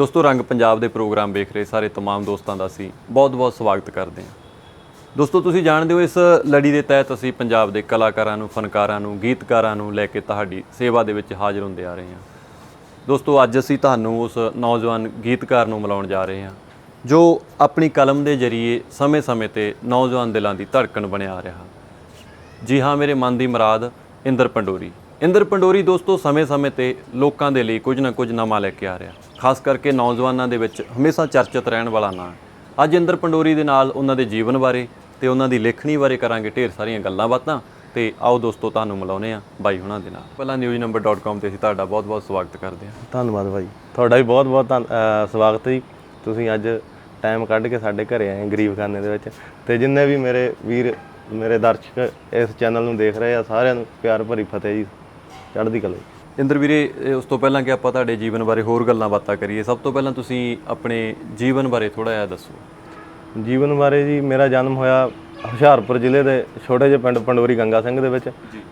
ਦੋਸਤੋ, ਰੰਗ ਪੰਜਾਬ ਦੇ ਪ੍ਰੋਗਰਾਮ ਵੇਖ ਰਹੇ ਸਾਰੇ ਤਮਾਮ ਦੋਸਤਾਂ ਦਾ ਅਸੀਂ ਬਹੁਤ-ਬਹੁਤ ਸਵਾਗਤ ਕਰਦੇ ਹਾਂ। ਦੋਸਤੋ, ਤੁਸੀਂ ਜਾਣਦੇ ਹੋ, ਇਸ ਲੜੀ ਦੇ ਤਹਿਤ ਅਸੀਂ ਪੰਜਾਬ ਦੇ ਕਲਾਕਾਰਾਂ ਨੂੰ, ਫਨਕਾਰਾਂ ਨੂੰ, ਗੀਤਕਾਰਾਂ ਨੂੰ ਲੈ ਕੇ ਤੁਹਾਡੀ ਸੇਵਾ ਦੇ ਵਿੱਚ ਹਾਜ਼ਰ ਹੁੰਦੇ ਆ ਰਹੇ ਹਾਂ। ਦੋਸਤੋ, ਅੱਜ ਅਸੀਂ ਤੁਹਾਨੂੰ ਉਸ ਨੌਜਵਾਨ ਗੀਤਕਾਰ ਨੂੰ ਮਿਲਾਉਣ ਜਾ ਰਹੇ ਹਾਂ, ਜੋ ਆਪਣੀ ਕਲਮ ਦੇ ਜ਼ਰੀਏ ਸਮੇਂ-ਸਮੇਂ ਤੇ ਨੌਜਵਾਨ ਦਿਲਾਂ ਦੀ ਧੜਕਣ ਬਣਿਆ ਰਿਹਾ। ਜੀ ਹਾਂ, ਮੇਰੇ ਮਨ ਦੀ ਮੁਰਾਦ ਇੰਦਰ ਪੰਡੋਰੀ। ਇੰਦਰ ਪੰਡੋਰੀ ਦੋਸਤੋ, ਸਮੇਂ-ਸਮੇਂ ਤੇ ਲੋਕਾਂ ਦੇ ਲਈ ਕੁਝ ਨਾ ਕੁਝ ਨਵਾਂ ਲੈ ਕੇ ਆ ਰਿਹਾ। ਖਾਸ ਕਰਕੇ ਨੌਜਵਾਨਾਂ ਦੇ ਵਿੱਚ ਹਮੇਸ਼ਾ ਚਰਚਿਤ ਰਹਿਣ ਵਾਲਾ ਨਾਂ ਅੱਜ ਇੰਦਰ ਪੰਡੋਰੀ ਦੇ ਨਾਲ ਉਹਨਾਂ ਦੇ ਜੀਵਨ ਬਾਰੇ ਤੇ ਉਹਨਾਂ ਦੀ ਲੇਖਣੀ ਬਾਰੇ ਕਰਾਂਗੇ ਢੇਰ ਸਾਰੀਆਂ ਗੱਲਾਂ ਬਾਤਾਂ। ਤੇ ਆਓ ਦੋਸਤੋ, ਤੁਹਾਨੂੰ ਮਿਲਾਉਨੇ ਆ ਬਾਈ ਹੁਣਾਂ ਦੇ ਨਾਲ। ਪਹਿਲਾਂ newsnumber.com ਤੇ ਅਸੀਂ ਤੁਹਾਡਾ ਬਹੁਤ-ਬਹੁਤ ਸਵਾਗਤ ਕਰਦੇ ਹਾਂ। ਧੰਨਵਾਦ ਭਾਈ ਤੁਹਾਡਾ ਵੀ ਬਹੁਤ ਬਹੁਤ ਧੰਨ- ਅਹ, ਸਵਾਗਤ ਜੀ। ਤੁਸੀਂ ਅੱਜ ਟਾਈਮ ਕੱਢ ਕੇ ਸਾਡੇ ਘਰੇ ਆਏ ਗਰੀਬ ਖਾਨੇ ਦੇ ਵਿੱਚ। ਤੇ ਜਿੰਨੇ ਵੀ ਮੇਰੇ ਵੀਰ, ਮੇਰੇ ਦਰਸ਼ਕ ਇਸ ਚੈਨਲ ਨੂੰ ਦੇਖ ਰਹੇ ਆ, ਸਾਰਿਆਂ ਨੂੰ ਪਿਆਰ ਭਰੀ ਫਤਿਹ ਜੀ। ਚੜ੍ਹਦੀ ਕਲਾ ਇੰਦਰ ਵੀਰੇ ਉਸ ਤੋਂ ਪਹਿਲਾਂ ਕਿ ਆਪਾਂ ਤੁਹਾਡੇ ਜੀਵਨ ਬਾਰੇ ਹੋਰ ਗੱਲਾਂ ਬਾਤਾਂ ਕਰੀਏ ਸਭ ਤੋਂ ਪਹਿਲਾਂ ਤੁਸੀਂ ਆਪਣੇ ਜੀਵਨ ਬਾਰੇ ਥੋੜਾ ਜਿਹਾ ਦੱਸੋ। ਜੀਵਨ ਬਾਰੇ ਜੀ ਮੇਰਾ ਜਨਮ ਹੋਇਆ ਹੁਸ਼ਿਆਰਪੁਰ ਜ਼ਿਲ੍ਹੇ ਦੇ ਛੋਟੇ ਜਿਹੇ ਪਿੰਡ ਪੰਡੋਰੀ ਗੰਗਾ ਸਿੰਘ ਦੇ ਵਿੱਚ।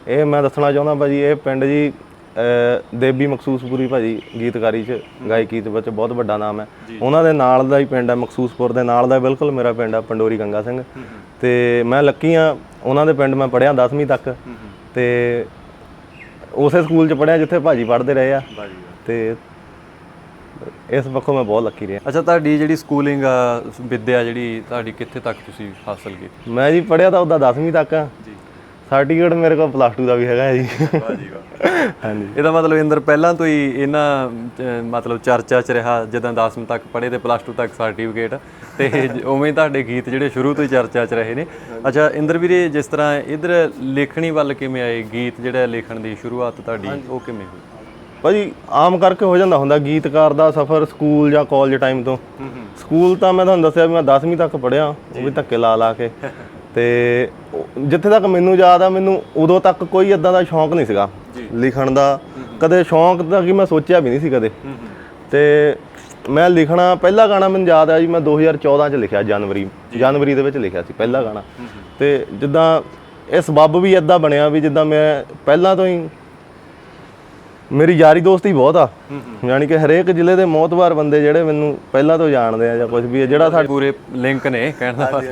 ਇਹ ਮੈਂ ਦੱਸਣਾ ਚਾਹੁੰਦਾ ਭਾਜੀ ਇਹ ਪਿੰਡ ਜੀ ਅਹ, ਦੇਬੀ ਮਖਸੂਸਪੁਰੀ ਭਾਜੀ ਗੀਤਕਾਰੀ ਚ ਗਾਇਕੀ ਦੇ ਵਿੱਚ ਬਹੁਤ ਵੱਡਾ ਨਾਮ ਹੈ। ਉਹਨਾਂ ਦੇ ਨਾਲ ਦਾ ਹੀ ਪਿੰਡ ਹੈ ਮਖਸੂਸਪੁਰ ਦੇ ਨਾਲ ਦਾ ਬਿਲਕੁਲ ਮੇਰਾ ਪਿੰਡ ਹੈ ਪੰਡੋਰੀ ਗੰਗਾ ਸਿੰਘ। ਤੇ ਮੈਂ ਲੱਕੀ ਆ ਉਹਨਾਂ ਦੇ ਪਿੰਡ ਮੈਂ ਪੜਿਆ 10ਵੀਂ ਤੱਕ। ਤੇ ਉਸੇ ਸਕੂਲ ਚ ਪੜਿਆ ਜਿੱਥੇ ਭਾਜੀ ਪੜ੍ਹਦੇ ਰਹੇ ਆ। ਤੇ ਇਸ ਪੱਖੋਂ ਮੈਂ ਬਹੁਤ ਲੱਕੀ ਰਿਹਾ। ਅੱਛਾ ਤੁਹਾਡੀ ਜਿਹੜੀ ਸਕੂਲਿੰਗ ਆ ਵਿਦਿਆ ਜਿਹੜੀ ਤੁਹਾਡੀ ਕਿੱਥੇ ਤੱਕ ਤੁਸੀਂ ਹਾਸਲ ਕੀਤੀ? ਮੈਂ ਜੀ ਪੜਿਆ ਤਾਂ ਉਹਦਾ 10ਵੀਂ ਤੱਕ। ਆ ਜੀ। ਸਰਟੀਫਿਕੇਟ ਮੇਰੇ ਕੋਲ ਪਲੱਸ 2 ਦਾ ਵੀ ਹੈਗਾ ਹੈ ਜੀ। ਵਾਹ ਜੀ ਵਾਹ ਹਾਂਜੀ। ਇਹਦਾ ਮਤਲਬ ਇੰਦਰ ਪਹਿਲਾਂ ਤੋਂ ਹੀ ਇਹਨਾਂ ਮਤਲਬ ਚਰਚਾ 'ਚ ਰਿਹਾ ਜਦੋਂ 10ਵੀਂ ਤੱਕ ਪੜ੍ਹੇ ਤੇ ਪਲੱਸ 2 ਤੱਕ ਸਰਟੀਫਿਕੇਟ ਤੇ ਉਵੇਂ ਹੀ ਤੁਹਾਡੇ ਗੀਤ ਜਿਹੜੇ ਸ਼ੁਰੂ ਤੋਂ ਹੀ ਚਰਚਾ 'ਚ ਰਹੇ ਨੇ। ਅੱਛਾ ਇੰਦਰ ਵੀਰੇ ਜਿਸ ਤਰ੍ਹਾਂ ਇਧਰ ਲੇਖਣੀ ਵੱਲ ਕਿਵੇਂ ਆਏ? ਗੀਤ ਜਿਹੜਾ ਲਿਖਣ ਦੀ ਸ਼ੁਰੂਆਤ ਤੁਹਾਡੀ ਉਹ ਕਿਵੇਂ ਹੋਈ? ਭਾਜੀ ਆਮ ਕਰਕੇ ਹੋ ਜਾਂਦਾ ਹੁੰਦਾ ਗੀਤਕਾਰ ਦਾ ਸਫ਼ਰ ਸਕੂਲ ਜਾਂ ਕਾਲਜ ਟਾਈਮ ਤੋਂ। ਸਕੂਲ ਤਾਂ ਮੈਂ ਤੁਹਾਨੂੰ ਦੱਸਿਆ ਵੀ ਮੈਂ 10ਵੀਂ ਤੱਕ ਪੜਿਆ ਉਹ ਵੀ ਧੱਕੇ ਲਾ ਲਾ ਕੇ। ਤੇ ਜਿੱਥੇ ਤੱਕ ਮੈਨੂੰ ਯਾਦ ਆ ਮੈਨੂੰ ਉਦੋਂ ਤੱਕ ਕੋਈ ਇਦਾਂ ਦਾ ਸ਼ੌਂਕ ਨਹੀਂ ਸੀਗਾ ਲਿਖਣ ਦਾ। ਕਦੇ ਸ਼ੌਂਕ ਦਾ ਕਿ ਮੈਂ ਸੋਚਿਆ ਵੀ ਨਹੀਂ ਸੀ ਕਦੇ। ਤੇ ਮੈਂ ਲਿਖਣਾ ਪਹਿਲਾ ਗਾਣਾ ਮੈਨੂੰ ਯਾਦ ਆ ਜੀ ਮੈਂ 2014 ਚ ਲਿਖਿਆ ਜਨਵਰੀ ਜਨਵਰੀ ਦੇ ਵਿੱਚ ਲਿਖਿਆ ਸੀ ਪਹਿਲਾ ਗਾਣਾ। ਤੇ ਜਿੱਦਾਂ ਇਹ ਸਬੱਬ ਵੀ ਇਦਾਂ ਬਣਿਆ ਵੀ ਜਿੱਦਾਂ ਮੈਂ ਪਹਿਲਾਂ ਤੋਂ ਹੀ ਮੇਰੀ ਯਾਰੀ ਦੋਸਤੀ ਬਹੁਤ ਆ। ਯਾਨੀ ਕਿ ਹਰੇਕ ਜ਼ਿਲ੍ਹੇ ਦੇ ਮੌਤਵਾਰ ਬੰਦੇ ਜਿਹੜੇ ਮੈਨੂੰ ਪਹਿਲਾਂ ਤੋਂ ਜਾਣਦੇ ਆ ਜਾਂ ਕੁਝ ਵੀ ਜਿਹੜਾ ਸਾਡੇ ਪੂਰੇ ਲਿੰਕ ਨੇ ਕਹਿਣ ਦਾ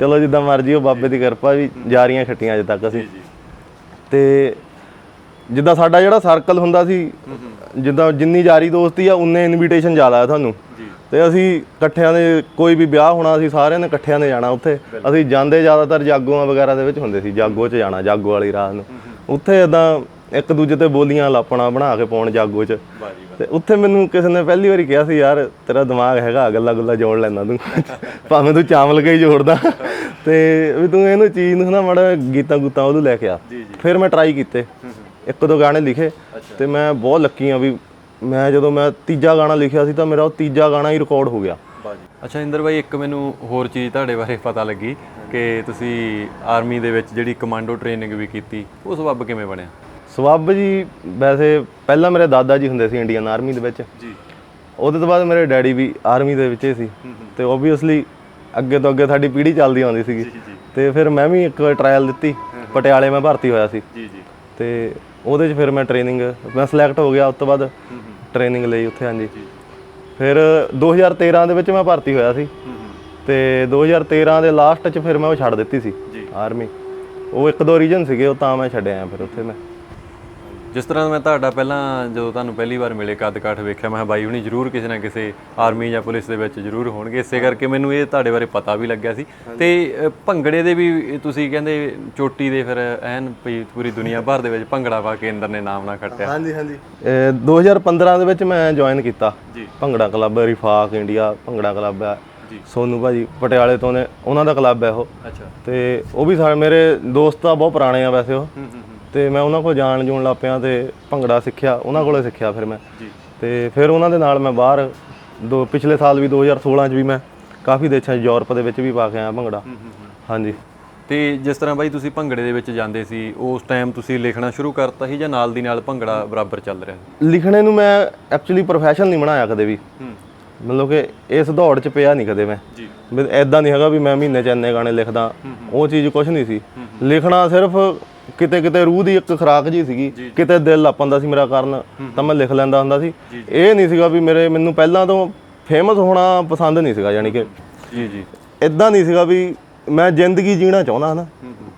ਚਲੋ ਜਿੱਦਾਂ ਮਰਜ਼ੀ ਉਹ ਬਾਬੇ ਦੀ ਕਿਰਪਾ ਵੀ ਜਾਰੀਆਂ ਛੱਟੀਆਂ ਅਜੇ ਤੱਕ ਅਸੀਂ। ਤੇ ਜਿੱਦਾਂ ਸਾਡਾ ਜਿਹੜਾ ਸਰਕਲ ਹੁੰਦਾ ਸੀ ਜਿੱਦਾਂ ਜਿੰਨੀ ਯਾਰੀ ਦੋਸਤੀ ਆ ਉਨੇ ਇਨਵੀਟੇਸ਼ਨ ਜ਼ਿਆਦਾ ਆ ਤੁਹਾਨੂੰ। ਤੇ ਅਸੀਂ ਇਕੱਠਿਆਂ ਦੇ ਕੋਈ ਵੀ ਵਿਆਹ ਹੋਣਾ ਅਸੀਂ ਸਾਰਿਆਂ ਨੇ ਇਕੱਠਿਆਂ ਨੇ ਜਾਣਾ ਉੱਥੇ। ਅਸੀਂ ਜਾਂਦੇ ਜ਼ਿਆਦਾਤਰ ਜਾਗੋਆਂ ਵਗੈਰਾ ਦੇ ਵਿੱਚ ਹੁੰਦੇ ਸੀ ਜਾਗੋ 'ਚ ਜਾਣਾ ਜਾਗੋ ਵਾਲੀ ਰਾਤ ਨੂੰ। ਉੱਥੇ ਇਦਾਂ ਇੱਕ ਦੂਜੇ ਤੇ ਬੋਲੀਆਂ ਲਾਪਣਾ ਬਣਾ ਕੇ ਪਾਉਣ ਜਾਗੋ 'ਚ। ਤੇ ਉੱਥੇ ਮੈਨੂੰ ਕਿਸੇ ਨੇ ਪਹਿਲੀ ਵਾਰੀ ਕਿਹਾ ਸੀ ਯਾਰ ਤੇਰਾ ਦਿਮਾਗ ਹੈਗਾ ਗੱਲਾਂ ਗੁੱਲਾਂ ਜੋੜ ਲੈਂਦਾ ਤੂੰ। ਭਾਵੇਂ ਤੂੰ ਚਾਵਲ ਕੇ ਹੀ ਜੋੜਦਾ। ਤੇ ਵੀ ਤੂੰ ਇਹਨੂੰ ਚੀਜ਼ ਨੂੰ ਨਾ ਮੜਾ ਗੀਤਾਂ ਗੂਤਾਂ ਉਹਨੂੰ ਲੈ ਕੇ ਆ। ਫਿਰ ਮੈਂ ਟਰਾਈ ਕੀਤੇ। ਇੱਕ ਦੋ ਗਾਣੇ ਲਿਖੇ ਤੇ ਮੈਂ ਬਹੁਤ ਲੱਕੀ ਆ ਵੀ ਮੈਂ ਜਦੋਂ ਮੈਂ ਤੀਜਾ ਗਾਣਾ ਲਿਖਿਆ ਸੀ ਤਾਂ ਮੇਰਾ ਉਹ ਤੀਜਾ ਗਾਣਾ ਹੀ ਰਿਕਾਰਡ ਹੋ ਗਿਆ। ਅੱਛਾ ਇੰਦਰ ਬਾਈ ਇੱਕ ਮੈਨੂੰ ਹੋਰ ਚੀਜ਼ ਤੁਹਾਡੇ ਬਾਰੇ ਪਤਾ ਲੱਗੀ ਕਿ ਤੁਸੀਂ ਆਰਮੀ ਦੇ ਵਿੱਚ ਜਿਹੜੀ ਕਮਾਂਡੋ ਟ੍ਰੇਨਿੰਗ ਵੀ ਕੀਤੀ ਉਹ ਸਬੱਬ ਕਿਵੇਂ ਬਣਿਆ? ਸਬੱਬ ਜੀ ਵੈਸੇ ਪਹਿਲਾਂ ਮੇਰੇ ਦਾਦਾ ਜੀ ਹੁੰਦੇ ਸੀ ਇੰਡੀਅਨ ਆਰਮੀ ਦੇ ਵਿੱਚ। ਜੀ। ਉਹਦੇ ਤੋਂ ਬਾਅਦ ਮੇਰੇ ਡੈਡੀ ਵੀ ਆਰਮੀ ਦੇ ਵਿੱਚ ਹੀ ਸੀ। ਤੇ ਓਬਵੀਅਸਲੀ ਅੱਗੇ ਤੋਂ ਅੱਗੇ ਸਾਡੀ ਪੀੜ੍ਹੀ ਚੱਲਦੀ ਆਉਂਦੀ ਸੀਗੀ। ਤੇ ਫਿਰ ਮੈਂ ਵੀ ਇੱਕ ਟ੍ਰਾਇਲ ਦਿੱਤੀ। ਪਟਿਆਲੇ ਮੈਂ ਭਰਤੀ ਹੋਇਆ ਸੀ। ਜੀ ਜੀ। ਤੇ ਉਹਦੇ 'ਚ ਫਿਰ ਮੈਂ ਟ੍ਰੇਨਿੰਗ ਮੈਂ ਸਿਲੈਕਟ ਹੋ ਗਿਆ ਉਸ ਤੋਂ ਬਾਅਦ। ਟ੍ਰੇਨਿੰਗ ਲਈ ਉੱਥੇ ਹਾਂਜੀ। ਫਿਰ 2013 ਦੇ ਵਿੱਚ ਮੈਂ ਭਰਤੀ ਹੋਇਆ ਸੀ। ਤੇ 2013 ਦੇ ਲਾਸਟ 'ਚ ਫਿਰ ਮੈਂ ਉਹ ਛੱਡ ਦਿੱਤੀ ਸੀ ਆਰਮੀ ਉਹ ਇੱਕ ਦੋ ਰੀਜਨ ਸੀਗੇ ਉਹ ਤਾਂ ਮੈਂ ਛੱਡਿਆ ਫਿਰ ਉੱਥੇ ਮੈਂ। ਜਿਸ ਤਰ੍ਹਾਂ ਮੈਂ ਤੁਹਾਡਾ ਪਹਿਲਾਂ ਜਦੋਂ ਤੁਹਾਨੂੰ ਪਹਿਲੀ ਵਾਰ ਮਿਲੇ ਕੱਦ ਕਾਠ ਵੇਖਿਆ ਮੈਂ ਕਿਹਾ ਬਾਈ ਹੁਣੀ ਜ਼ਰੂਰ ਕਿਸੇ ਨਾ ਕਿਸੇ ਆਰਮੀ ਜਾਂ ਪੁਲਿਸ ਦੇ ਵਿੱਚ ਜ਼ਰੂਰ ਹੋਣਗੇ। ਇਸੇ ਕਰਕੇ ਮੈਨੂੰ ਇਹ ਤੁਹਾਡੇ ਬਾਰੇ ਪਤਾ ਵੀ ਲੱਗਿਆ ਸੀ। ਤੇ ਭੰਗੜੇ ਦੇ ਵੀ ਤੁਸੀਂ ਕਹਿੰਦੇ ਚੋਟੀ ਦੇ ਫਿਰ ਐਨ ਪਈ ਪੂਰੀ ਦੁਨੀਆ ਭਰ ਦੇ ਵਿੱਚ ਭੰਗੜਾ ਪਾ ਕੇ ਇੰਦਰ ਨੇ ਨਾਮ ਨਾ ਖੱਟਿਆ। ਹਾਂਜੀ ਹਾਂਜੀ। 2015 ਦੇ ਵਿੱਚ ਮੈਂ ਜੁਆਇਨ ਕੀਤਾ। ਜੀ। ਭੰਗੜਾ ਕਲੱਬ ਰਿਫਾਕ ਇੰਡੀਆ ਭੰਗੜਾ ਕਲੱਬ ਹੈ। ਜੀ। ਸੋਨੂ ਭਾਜੀ ਪਟਿਆਲੇ ਤੋਂ ਨੇ ਉਹਨਾਂ ਦਾ ਕਲੱਬ ਹੈ ਉਹ। ਅੱਛਾ। ਤੇ ਉਹ ਵੀ ਸਾਡੇ ਮੇਰੇ ਦੋਸਤ ਆ ਬਹੁਤ ਪੁਰਾਣੇ ਆ ਵੈਸੇ ਉਹ। ਹੂੰ ਹੂੰ। ਤੇ ਮੈਂ ਉਹਨਾਂ ਕੋਲ ਜਾਣ ਜੂਣ ਲੱਗ ਪਿਆ ਤੇ ਭੰਗੜਾ ਸਿੱਖਿਆ ਉਹਨਾਂ ਕੋਲੇ ਸਿੱਖਿਆ ਫਿਰ ਮੈਂ। ਜੀ। ਤੇ ਫਿਰ ਉਹਨਾਂ ਦੇ ਨਾਲ ਮੈਂ ਬਾਹਰ ਦੋ ਪਿਛਲੇ ਸਾਲ ਵੀ 2016 ਚ ਵੀ ਮੈਂ ਕਾਫੀ ਦੇਸ਼ਾਂ 'ਚ ਯੂਰਪ ਦੇ ਵਿੱਚ ਵੀ ਪਾ ਕੇ ਆਇਆ ਭੰਗੜਾ। ਹਾਂਜੀ। ਤੇ ਜਿਸ ਤਰ੍ਹਾਂ ਬਾਈ ਤੁਸੀਂ ਭੰਗੜੇ ਦੇ ਵਿੱਚ ਜਾਂਦੇ ਸੀ ਉਸ ਟਾਈਮ ਤੁਸੀਂ ਲਿਖਣਾ ਸ਼ੁਰੂ ਕਰਤਾ ਸੀ ਜਾਂ ਨਾਲ ਦੀ ਨਾਲ ਭੰਗੜਾ ਬਰਾਬਰ ਚੱਲ ਰਿਹਾ ਸੀ? ਲਿਖਣੇ ਨੂੰ ਮੈਂ ਐਕਚੁਅਲੀ ਪ੍ਰੋਫੈਸ਼ਨ ਨਹੀਂ ਬਣਾਇਆ ਕਦੇ ਵੀ। ਮਤਲਬ ਕਿ ਇਸ ਦੌੜ 'ਚ ਪਿਆ ਨਹੀਂ ਕਦੇ ਮੈਂ। ਜੀ। ਐਦਾਂ ਨਹੀਂ ਹੈਗਾ ਵੀ ਮੈਂ ਮਹੀਨੇ 'ਚ ਇੰਨੇ ਗਾਣੇ ਲਿਖਦਾ ਉਹ ਚੀਜ਼ ਕੁਝ ਨਹੀਂ ਸੀ। ਲਿਖਣਾ ਸਿਰਫ ਕਿਤੇ ਕਿਤੇ ਰੂਹ ਦੀ ਇੱਕ ਖੁਰਾਕ ਜੀ ਸੀਗੀ ਕਿਤੇ ਦਿਲ ਆਪੰਦਾ ਸੀ ਮੇਰਾ ਕਰਨ ਤਾਂ ਮੈਂ ਲਿਖ ਲੈਂਦਾ ਹੁੰਦਾ ਸੀ। ਇਹ ਨਹੀਂ ਸੀਗਾ ਵੀ ਮੇਰੇ ਮੈਨੂੰ ਪਹਿਲਾਂ ਤੋਂ ਫੇਮਸ ਹੋਣਾ ਪਸੰਦ ਨਹੀਂ ਸੀਗਾ ਯਾਨੀ ਕਿ ਜੀ ਜੀ। ਇਦਾਂ ਨਹੀਂ ਸੀਗਾ ਵੀ ਮੈਂ ਜ਼ਿੰਦਗੀ ਜੀਣਾ ਚਾਹੁੰਦਾ ਹਨਾ।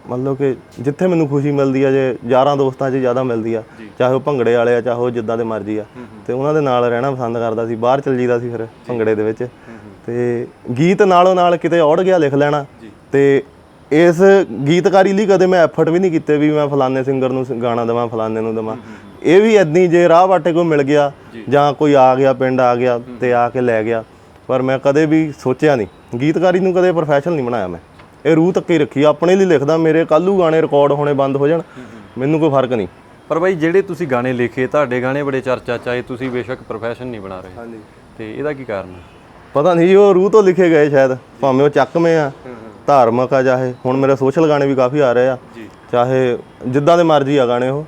ਮਤਲਬ ਕਿ ਜਿੱਥੇ ਮੈਨੂੰ ਖੁਸ਼ੀ ਮਿਲਦੀ ਆ ਜੇ ਯਾਰਾਂ ਦੋਸਤਾਂ 'ਚ ਜ਼ਿਆਦਾ ਮਿਲਦੀ ਆ ਚਾਹੇ ਉਹ ਭੰਗੜੇ ਵਾਲੇ ਆ ਚਾਹੇ ਉਹ ਜਿੱਦਾਂ ਦੇ ਮਰਜ਼ੀ ਆ ਤੇ ਉਹਨਾਂ ਦੇ ਨਾਲ ਰਹਿਣਾ ਪਸੰਦ ਕਰਦਾ ਸੀ ਬਾਹਰ ਚਲ ਜੀਦਾ ਸੀ ਫਿਰ ਭੰਗੜੇ ਦੇ ਵਿੱਚ। ਤੇ ਗੀਤ ਨਾਲੋਂ ਨਾਲ ਕਿਤੇ ਔੜ ਗਿਆ ਲਿਖ ਲੈਣਾ ਤੇ ਇਸ ਗੀਤਕਾਰੀ ਲਈ ਕਦੇ ਮੈਂ ਐਫਰਟ ਵੀ ਨਹੀਂ ਕੀਤੇ ਵੀ ਮੈਂ ਫਲਾਣੇ ਸਿੰਗਰ ਨੂੰ ਗਾਣਾ ਦੇਵਾਂ ਫਲਾਣੇ ਨੂੰ ਦੇਵਾਂ। ਇਹ ਵੀ ਐਦਾਂ ਜੇ ਰਾਹ ਵਾਟੇ ਕੋਈ ਮਿਲ ਗਿਆ ਜਾਂ। ਕੋਈ ਆ ਗਿਆ ਪਿੰਡ ਆ ਗਿਆ ਤੇ ਆ ਕੇ ਲੈ ਗਿਆ। ਪਰ ਮੈਂ ਕਦੇ ਵੀ ਸੋਚਿਆ ਨਹੀਂ। ਗੀਤਕਾਰੀ ਨੂੰ ਕਦੇ ਪ੍ਰੋਫੈਸ਼ਨ ਨਹੀਂ ਬਣਾਇਆ ਮੈਂ। ਇਹ ਰੂਹ ਤੱਕ ਹੀ ਰੱਖੀ। ਆਪਣੇ ਲਈ ਲਿਖਦਾ ਮੇਰੇ ਕੱਲੂ ਗਾਣੇ ਰਿਕਾਰਡ ਹੋਣੇ ਬੰਦ ਹੋ ਜਾਣ ਮੈਨੂੰ ਕੋਈ ਫ਼ਰਕ ਨਹੀਂ। ਪਰ ਬਾਈ ਜਿਹੜੇ ਤੁਸੀਂ ਗਾਣੇ ਲਿਖੇ ਤੁਹਾਡੇ ਗਾਣੇ ਬੜੇ ਚਰਚਾ ਚ ਆਏ ਤੁਸੀਂ ਬੇਸ਼ੱਕ ਪ੍ਰੋਫੈਸ਼ਨ ਨਹੀਂ ਬਣਾ ਰਹੇ। ਹਾਂਜੀ। ਤੇ ਇਹਦਾ ਕੀ ਕਾਰਨ ਹੈ ਪਤਾ ਨਹੀਂ ਉਹ ਰੂਹ ਤੋਂ ਲਿਖੇ ਗਏ ਸ਼ਾਇਦ। ਭਾਵੇਂ ਉਹ ਚੱਕਵੇਂ ਆ। ਧਾਰਮਿਕ ਆ ਚਾਹੇ ਹੁਣ ਮੇਰੇ ਸੋਸ਼ਲ ਗਾਣੇ ਵੀ ਕਾਫੀ ਆ ਰਹੇ ਆ। ਚਾਹੇ ਜਿੱਦਾਂ ਦੇ ਮਰਜ਼ੀ ਆ ਗਾਣੇ ਉਹ।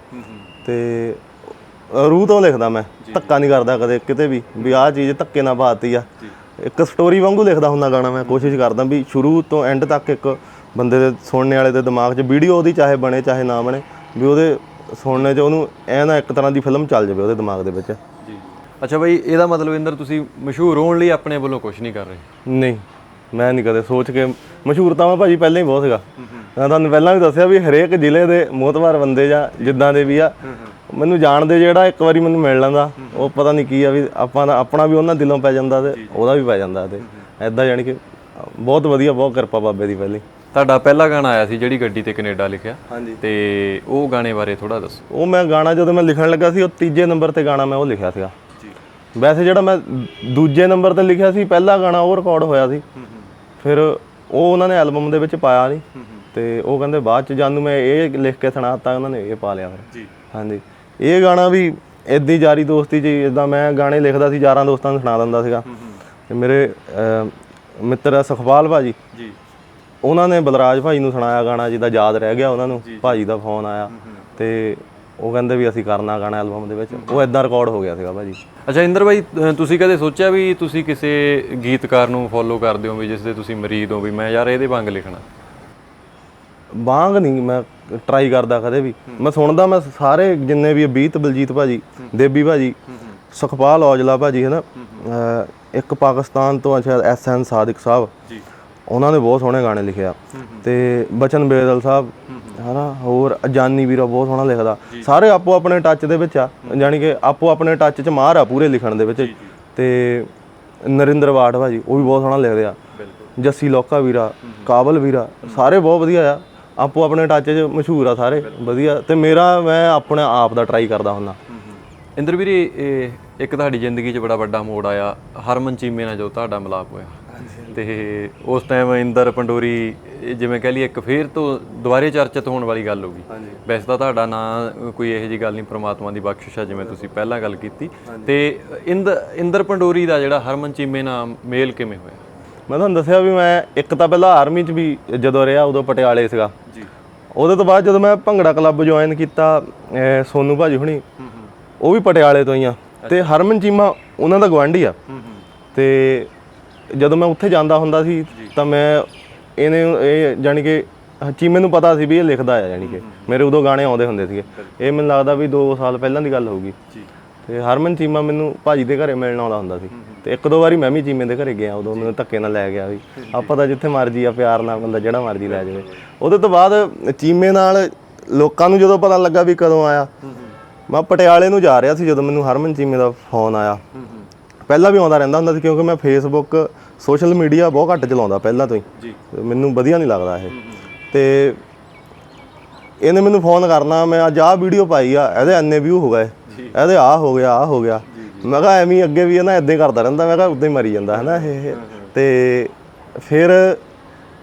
ਤੇ ਰੂਹ ਤੋਂ ਲਿਖਦਾ ਮੈਂ ਧੱਕਾ ਨਹੀਂ ਕਰਦਾ ਕਦੇ ਕਿਤੇ ਵੀ ਵੀ ਆਹ ਚੀਜ਼ ਧੱਕੇ ਨਾਲ ਬਾਤੀ ਆ। ਇੱਕ ਸਟੋਰੀ ਵਾਂਗੂ ਲਿਖਦਾ ਹੁੰਦਾ ਗਾਣਾ ਮੈਂ ਕੋਸ਼ਿਸ਼ ਕਰਦਾ ਵੀ ਸ਼ੁਰੂ ਤੋਂ ਐਂਡ ਤੱਕ ਇੱਕ ਬੰਦੇ ਦੇ ਸੁਣਨੇ ਵਾਲੇ ਦੇ ਦਿਮਾਗ 'ਚ ਵੀਡੀਓ ਉਹਦੀ ਚਾਹੇ ਬਣੇ ਚਾਹੇ ਨਾ ਬਣੇ ਵੀ ਉਹਦੇ ਸੁਣਨੇ 'ਚ ਉਹਨੂੰ ਐ ਨਾ ਇੱਕ ਤਰ੍ਹਾਂ ਦੀ ਫਿਲਮ ਚੱਲ ਜਾਵੇ ਉਹਦੇ ਦਿਮਾਗ ਦੇ ਵਿੱਚ। ਜੀ। ਅੱਛਾ ਬਾਈ ਇਹਦਾ ਮਤਲਬ ਇੰਦਰ ਤੁਸੀਂ ਮਸ਼ਹੂਰ ਹੋਣ ਲਈ ਆਪਣੇ ਵੱਲੋਂ ਕੁਝ ਨਹੀਂ ਕਰ ਰਹੇ? ਨਹੀਂ। ਮੈਂ ਨਹੀਂ ਕਦੇ ਸੋਚ ਕੇ ਮਸ਼ਹੂਰ ਤਾਂ ਮੈਂ ਭਾਜੀ ਪਹਿਲਾਂ ਹੀ ਬਹੁਤ ਸੀਗਾ। ਮੈਂ ਤੁਹਾਨੂੰ ਪਹਿਲਾਂ ਵੀ ਦੱਸਿਆ ਵੀ ਹਰੇਕ ਜ਼ਿਲ੍ਹੇ ਦੇ ਮੋਤਵਾਰ ਬੰਦੇ ਜਾਂ ਜਿੱਦਾਂ ਦੇ ਵੀ ਆ ਮੈਨੂੰ ਜਾਣਦੇ ਜਿਹੜਾ ਇੱਕ ਵਾਰੀ ਮੈਨੂੰ ਮਿਲ ਲੈਂਦਾ ਉਹ ਪਤਾ ਨਹੀਂ ਕੀ ਆ ਵੀ ਆਪਾਂ ਦਾ ਆਪਣਾ ਵੀ ਉਹਨਾਂ ਦਿਲੋਂ ਪੈ ਜਾਂਦਾ ਤੇ ਉਹਦਾ ਵੀ ਪੈ ਜਾਂਦਾ ਤੇ ਐਦਾਂ ਜਾਣੀ ਕਿ ਬਹੁਤ ਵਧੀਆ ਬਹੁਤ ਕਿਰਪਾ ਬਾਬੇ ਦੀ ਪਹਿਲੀ। ਤੁਹਾਡਾ ਪਹਿਲਾ ਗਾਣਾ ਆਇਆ ਸੀ ਜਿਹੜੀ ਗੱਡੀ ਤੇ ਕੈਨੇਡਾ ਲਿਖਿਆ। ਹਾਂਜੀ। ਤੇ ਉਹ ਗਾਣੇ ਬਾਰੇ ਥੋੜਾ ਦੱਸੋ। ਉਹ ਮੈਂ ਗਾਣਾ ਜਦੋਂ ਮੈਂ ਲਿਖਣ ਲੱਗਾ ਸੀ ਉਹ ਤੀਜੇ ਨੰਬਰ ਤੇ ਗਾਣਾ ਮੈਂ ਉਹ ਲਿਖਿਆ ਸੀਗਾ। ਵੈਸੇ ਜਿਹੜਾ ਮੈਂ ਦੂਜੇ ਨੰਬਰ ਤੇ ਲਿਖਿਆ ਸੀ ਪਹਿਲਾ ਗਾਣਾ ਉਹ ਰਿਕਾਰਡ ਹੋਇਆ ਸੀ। ਫਿਰ ਉਹ ਉਹਨਾਂ ਨੇ ਐਲਬਮ ਦੇ ਵਿੱਚ ਪਾਇਆ ਨਹੀਂ ਤੇ ਉਹ ਕਹਿੰਦੇ ਬਾਅਦ ਚ ਜਾਨੂੰ ਮੈਂ ਇਹ ਲਿਖ ਕੇ ਸੁਣਾਤਾ ਉਹਨਾਂ ਨੇ ਇਹ ਪਾ ਲਿਆ ਫਿਰ। ਜੀ। ਹਾਂਜੀ। ਇਹ ਗਾਣਾ ਵੀ ਇਦਾਂ ਜਾਰੀ ਦੋਸਤੀ ਚ ਇਦਾਂ ਮੈਂ ਗਾਣੇ ਲਿਖਦਾ ਸੀ ਯਾਰਾਂ ਦੋਸਤਾਂ ਨੂੰ ਸੁਣਾ ਦਿੰਦਾ ਸੀਗਾ। ਤੇ ਮੇਰੇ ਮਿੱਤਰ ਸੁਖਪਾਲ ਭਾਜੀ। ਜੀ। ਉਹਨਾਂ ਨੇ ਬਲਰਾਜ ਭਾਈ ਨੂੰ ਸੁਣਾਇਆ ਗਾਣਾ ਜਿਹਦਾ ਯਾਦ ਰਹਿ ਗਿਆ ਉਹਨਾਂ ਨੂੰ। ਭਾਜੀ ਦਾ ਫੋਨ ਆਇਆ। ਤੇ ਉਹ ਕਹਿੰਦੇ ਵੀ ਅਸੀਂ ਕਰਨਾ ਗਾਣਾ ਐਲਬਮ ਦੇ ਵਿੱਚ। ਉਹ ਇਦਾਂ ਰਿਕਾਰਡ ਹੋ ਗਿਆ ਸੀਗਾ ਭਾਜੀ। ਅੱਛਾ ਇੰਦਰ ਬਾਈ ਤੁਸੀਂ ਕਦੇ ਸੋਚਿਆ ਵੀ ਤੁਸੀਂ ਕਿਸੇ ਗੀਤਕਾਰ ਨੂੰ ਫੋਲੋ ਕਰਦੇ ਹੋ ਵੀ ਜਿਸ ਦੇ ਤੁਸੀਂ ਮਰੀਦ ਹੋ ਵੀ ਮੈਂ ਯਾਰ ਇਹਦੇ ਵਾਂਗ ਲਿਖਣਾ? ਬਾਂਗ ਨਹੀਂ ਮੈਂ ਟਰਾਈ ਕਰਦਾ ਕਦੇ ਵੀ। ਮੈਂ ਸੁਣਦਾ ਮੈਂ ਸਾਰੇ ਜਿੰਨੇ ਵੀ ਬੀਤ ਬਲਜੀਤ ਭਾਜੀ ਦੇਬੀ ਭਾਜੀ ਸੁਖਪਾਲ ਔਜਲਾ ਭਾਜੀ ਹੈ ਨਾ ਅਹ ਇੱਕ ਪਾਕਿਸਤਾਨ ਤੋਂ ਸ਼ਾਇਦ ਐਸ ਐਨ ਸਾਦਿਕ ਸਾਹਿਬ। ਜੀ। ਉਹਨਾਂ ਨੇ ਬਹੁਤ ਸੋਹਣੇ ਗਾਣੇ ਲਿਖਿਆ ਤੇ ਬਚਨ ਬੇਦਲ ਸਾਹਿਬ ਹਨਾ ਹੋਰ ਅਜਾਨੀ ਵੀਰਾ ਬਹੁਤ ਸੋਹਣਾ ਲਿਖਦਾ। ਸਾਰੇ ਆਪੋ ਆਪਣੇ ਟੱਚ ਦੇ ਵਿੱਚ ਆ ਯਾਨੀ ਕਿ ਆਪੋ ਆਪਣੇ ਟੱਚ 'ਚ ਮਾਰ ਆ ਪੂਰੇ ਲਿਖਣ ਦੇ ਵਿੱਚ। ਤੇ ਨਰਿੰਦਰ ਵਾੜ ਭਾਜੀ ਉਹ ਵੀ ਬਹੁਤ ਸੋਹਣਾ ਲਿਖਦੇ ਆ। ਜੱਸੀ ਲੋਕਾ ਵੀਰਾ ਕਾਬਲ ਵੀਰਾ ਸਾਰੇ ਬਹੁਤ ਵਧੀਆ ਆ। ਆਪੋ ਆਪਣੇ ਟੱਚ 'ਚ ਮਸ਼ਹੂਰ ਆ ਸਾਰੇ ਵਧੀਆ। ਤੇ ਮੇਰਾ ਮੈਂ ਆਪਣੇ ਆਪ ਦਾ ਟਰਾਈ ਕਰਦਾ ਹੁੰਦਾ। ਇੰਦਰ ਵੀਰੇ ਇਹ ਇੱਕ ਤੁਹਾਡੀ ਜ਼ਿੰਦਗੀ 'ਚ ਬੜਾ ਵੱਡਾ ਮੋੜ ਆਇਆ। ਹਰਮਨ ਚੀਮੇ ਨਾਲ ਜੋ ਤੁਹਾਡਾ ਮਿਲਾਪ ਹੋਇਆ। ਤੇ ਉਸ ਟਾਈਮ ਇੰਦਰ ਪੰਡੋਰੀ ਜਿਵੇਂ ਕਹਿ ਲਈ ਇੱਕ ਫੇਰ ਤੋਂ ਦੁਬਾਰੇ ਚਰਚਿਤ ਹੋਣ ਵਾਲੀ ਗੱਲ ਹੋ ਗਈ। ਵੈਸੇ ਤਾਂ ਤੁਹਾਡਾ ਨਾਂ ਕੋਈ ਇਹੋ ਜੀ ਗੱਲ ਨਹੀਂ ਪ੍ਰਮਾਤਮਾ ਦੀ ਬਖਸ਼ਿਸ਼ ਹੈ ਜਿਵੇਂ ਤੁਸੀਂ ਪਹਿਲਾਂ ਗੱਲ ਕੀਤੀ। ਤੇ ਇੰਦ ਇੰਦਰ ਪੰਡੋਰੀ ਦਾ ਜਿਹੜਾ ਹਰਮਨ ਚੀਮੇ ਨਾਲ ਮੇਲ ਕਿਵੇਂ ਹੋਇਆ? ਮੈਂ ਤੁਹਾਨੂੰ ਦੱਸਿਆ ਵੀ ਮੈਂ ਇੱਕ ਤਾਂ ਪਹਿਲਾਂ ਆਰਮੀ 'ਚ ਵੀ ਜਦੋਂ ਰਿਹਾ ਉਦੋਂ ਪਟਿਆਲੇ ਸੀਗਾ। ਜੀ। ਉਹਦੇ ਤੋਂ ਬਾਅਦ ਜਦੋਂ ਮੈਂ ਭੰਗੜਾ ਕਲੱਬ ਜੁਆਇਨ ਕੀਤਾ ਸੋਨੂ ਭਾਜੀ ਹੁਣੀ ਉਹ ਵੀ ਪਟਿਆਲੇ ਤੋਂ ਹੀ ਆ। ਤੇ ਹਰਮਨ ਚੀਮਾ ਉਹਨਾਂ ਦਾ ਗਵਾਂਢੀ ਆ। ਤੇ ਜਦੋਂ ਮੈਂ ਉੱਥੇ ਜਾਂਦਾ ਹੁੰਦਾ ਸੀ ਤਾਂ ਮੈਂ ਇਹਨੇ ਇਹ ਜਾਨੀ ਕਿ ਚੀਮੇ ਨੂੰ ਪਤਾ ਸੀ ਵੀ ਇਹ ਲਿਖਦਾ ਆ ਜਾਨੀ ਕਿ ਮੇਰੇ ਉਦੋਂ ਗਾਣੇ ਆਉਂਦੇ ਹੁੰਦੇ ਸੀਗੇ। ਇਹ ਮੈਨੂੰ ਲੱਗਦਾ ਵੀ 2 ਸਾਲ ਪਹਿਲਾਂ ਦੀ ਗੱਲ ਹੋਊਗੀ। ਤੇ ਹਰਮਨ ਚੀਮਾ ਮੈਨੂੰ ਭਾਜੀ ਦੇ ਘਰੇ ਮਿਲਣ ਆਉਂਦਾ ਹੁੰਦਾ ਸੀ। ਤੇ ਇੱਕ ਦੋ ਵਾਰੀ ਮੈਂ ਵੀ ਚੀਮੇ ਦੇ ਘਰੇ ਗਿਆ ਉਦੋਂ ਮੈਨੂੰ ਧੱਕੇ ਨਾਲ ਲੈ ਗਿਆ ਵੀ। ਆਪਾਂ ਤਾਂ ਜਿੱਥੇ ਮਰਜ਼ੀ ਆ ਪਿਆਰ ਨਾਲ ਬੰਦਾ ਜਿਹੜਾ ਮਰਜ਼ੀ ਲੈ ਜਾਵੇ। ਉਹਦੇ ਤੋਂ ਬਾਅਦ ਚੀਮੇ ਨਾਲ ਲੋਕਾਂ ਨੂੰ ਜਦੋਂ ਪਤਾ ਲੱਗਾ ਵੀ ਕਦੋਂ ਆਇਆ ਮੈਂ ਪਟਿਆਲੇ ਨੂੰ ਜਾ ਰਿਹਾ ਸੀ ਜਦੋਂ ਮੈਨੂੰ ਹਰਮਨ ਚੀਮੇ ਦਾ ਫੋਨ ਆਇਆ। ਪਹਿਲਾਂ ਵੀ ਆਉਂਦਾ ਰਹਿੰਦਾ ਹੁੰਦਾ ਸੀ ਕਿਉਂਕਿ ਮੈਂ ਫੇਸਬੁੱਕ ਸੋਸ਼ਲ ਮੀਡੀਆ ਬਹੁਤ ਘੱਟ ਚਲਾਉਂਦਾ ਪਹਿਲਾਂ ਤੋਂ ਹੀ। ਜੀ। ਮੈਨੂੰ ਵਧੀਆ ਨਹੀਂ ਲੱਗਦਾ ਇਹ। ਤੇ ਇਹਨੇ ਮੈਨੂੰ ਫੋਨ ਕਰਨਾ ਮੈਂ ਅੱਜ ਆਹ ਵੀਡੀਓ ਪਾਈ ਆ ਇਹਦੇ ਇੰਨੇ ਵਿਊ ਹੋ ਗਏ। ਇਹਦੇ ਆ ਹੋ ਗਿਆ ਆ ਹੋ ਗਿਆ। ਮੈਂ ਕਿਹਾ ਐਵੇਂ ਹੀ ਅੱਗੇ ਵੀ ਨਾ ਇਦਾਂ ਹੀ ਕਰਦਾ ਰਹਿੰਦਾ ਮੈਂ ਕਿਹਾ ਉਦਾਂ ਹੀ ਮਰੀ ਜਾਂਦਾ ਹੈ ਨਾ ਇਹ। ਤੇ ਫਿਰ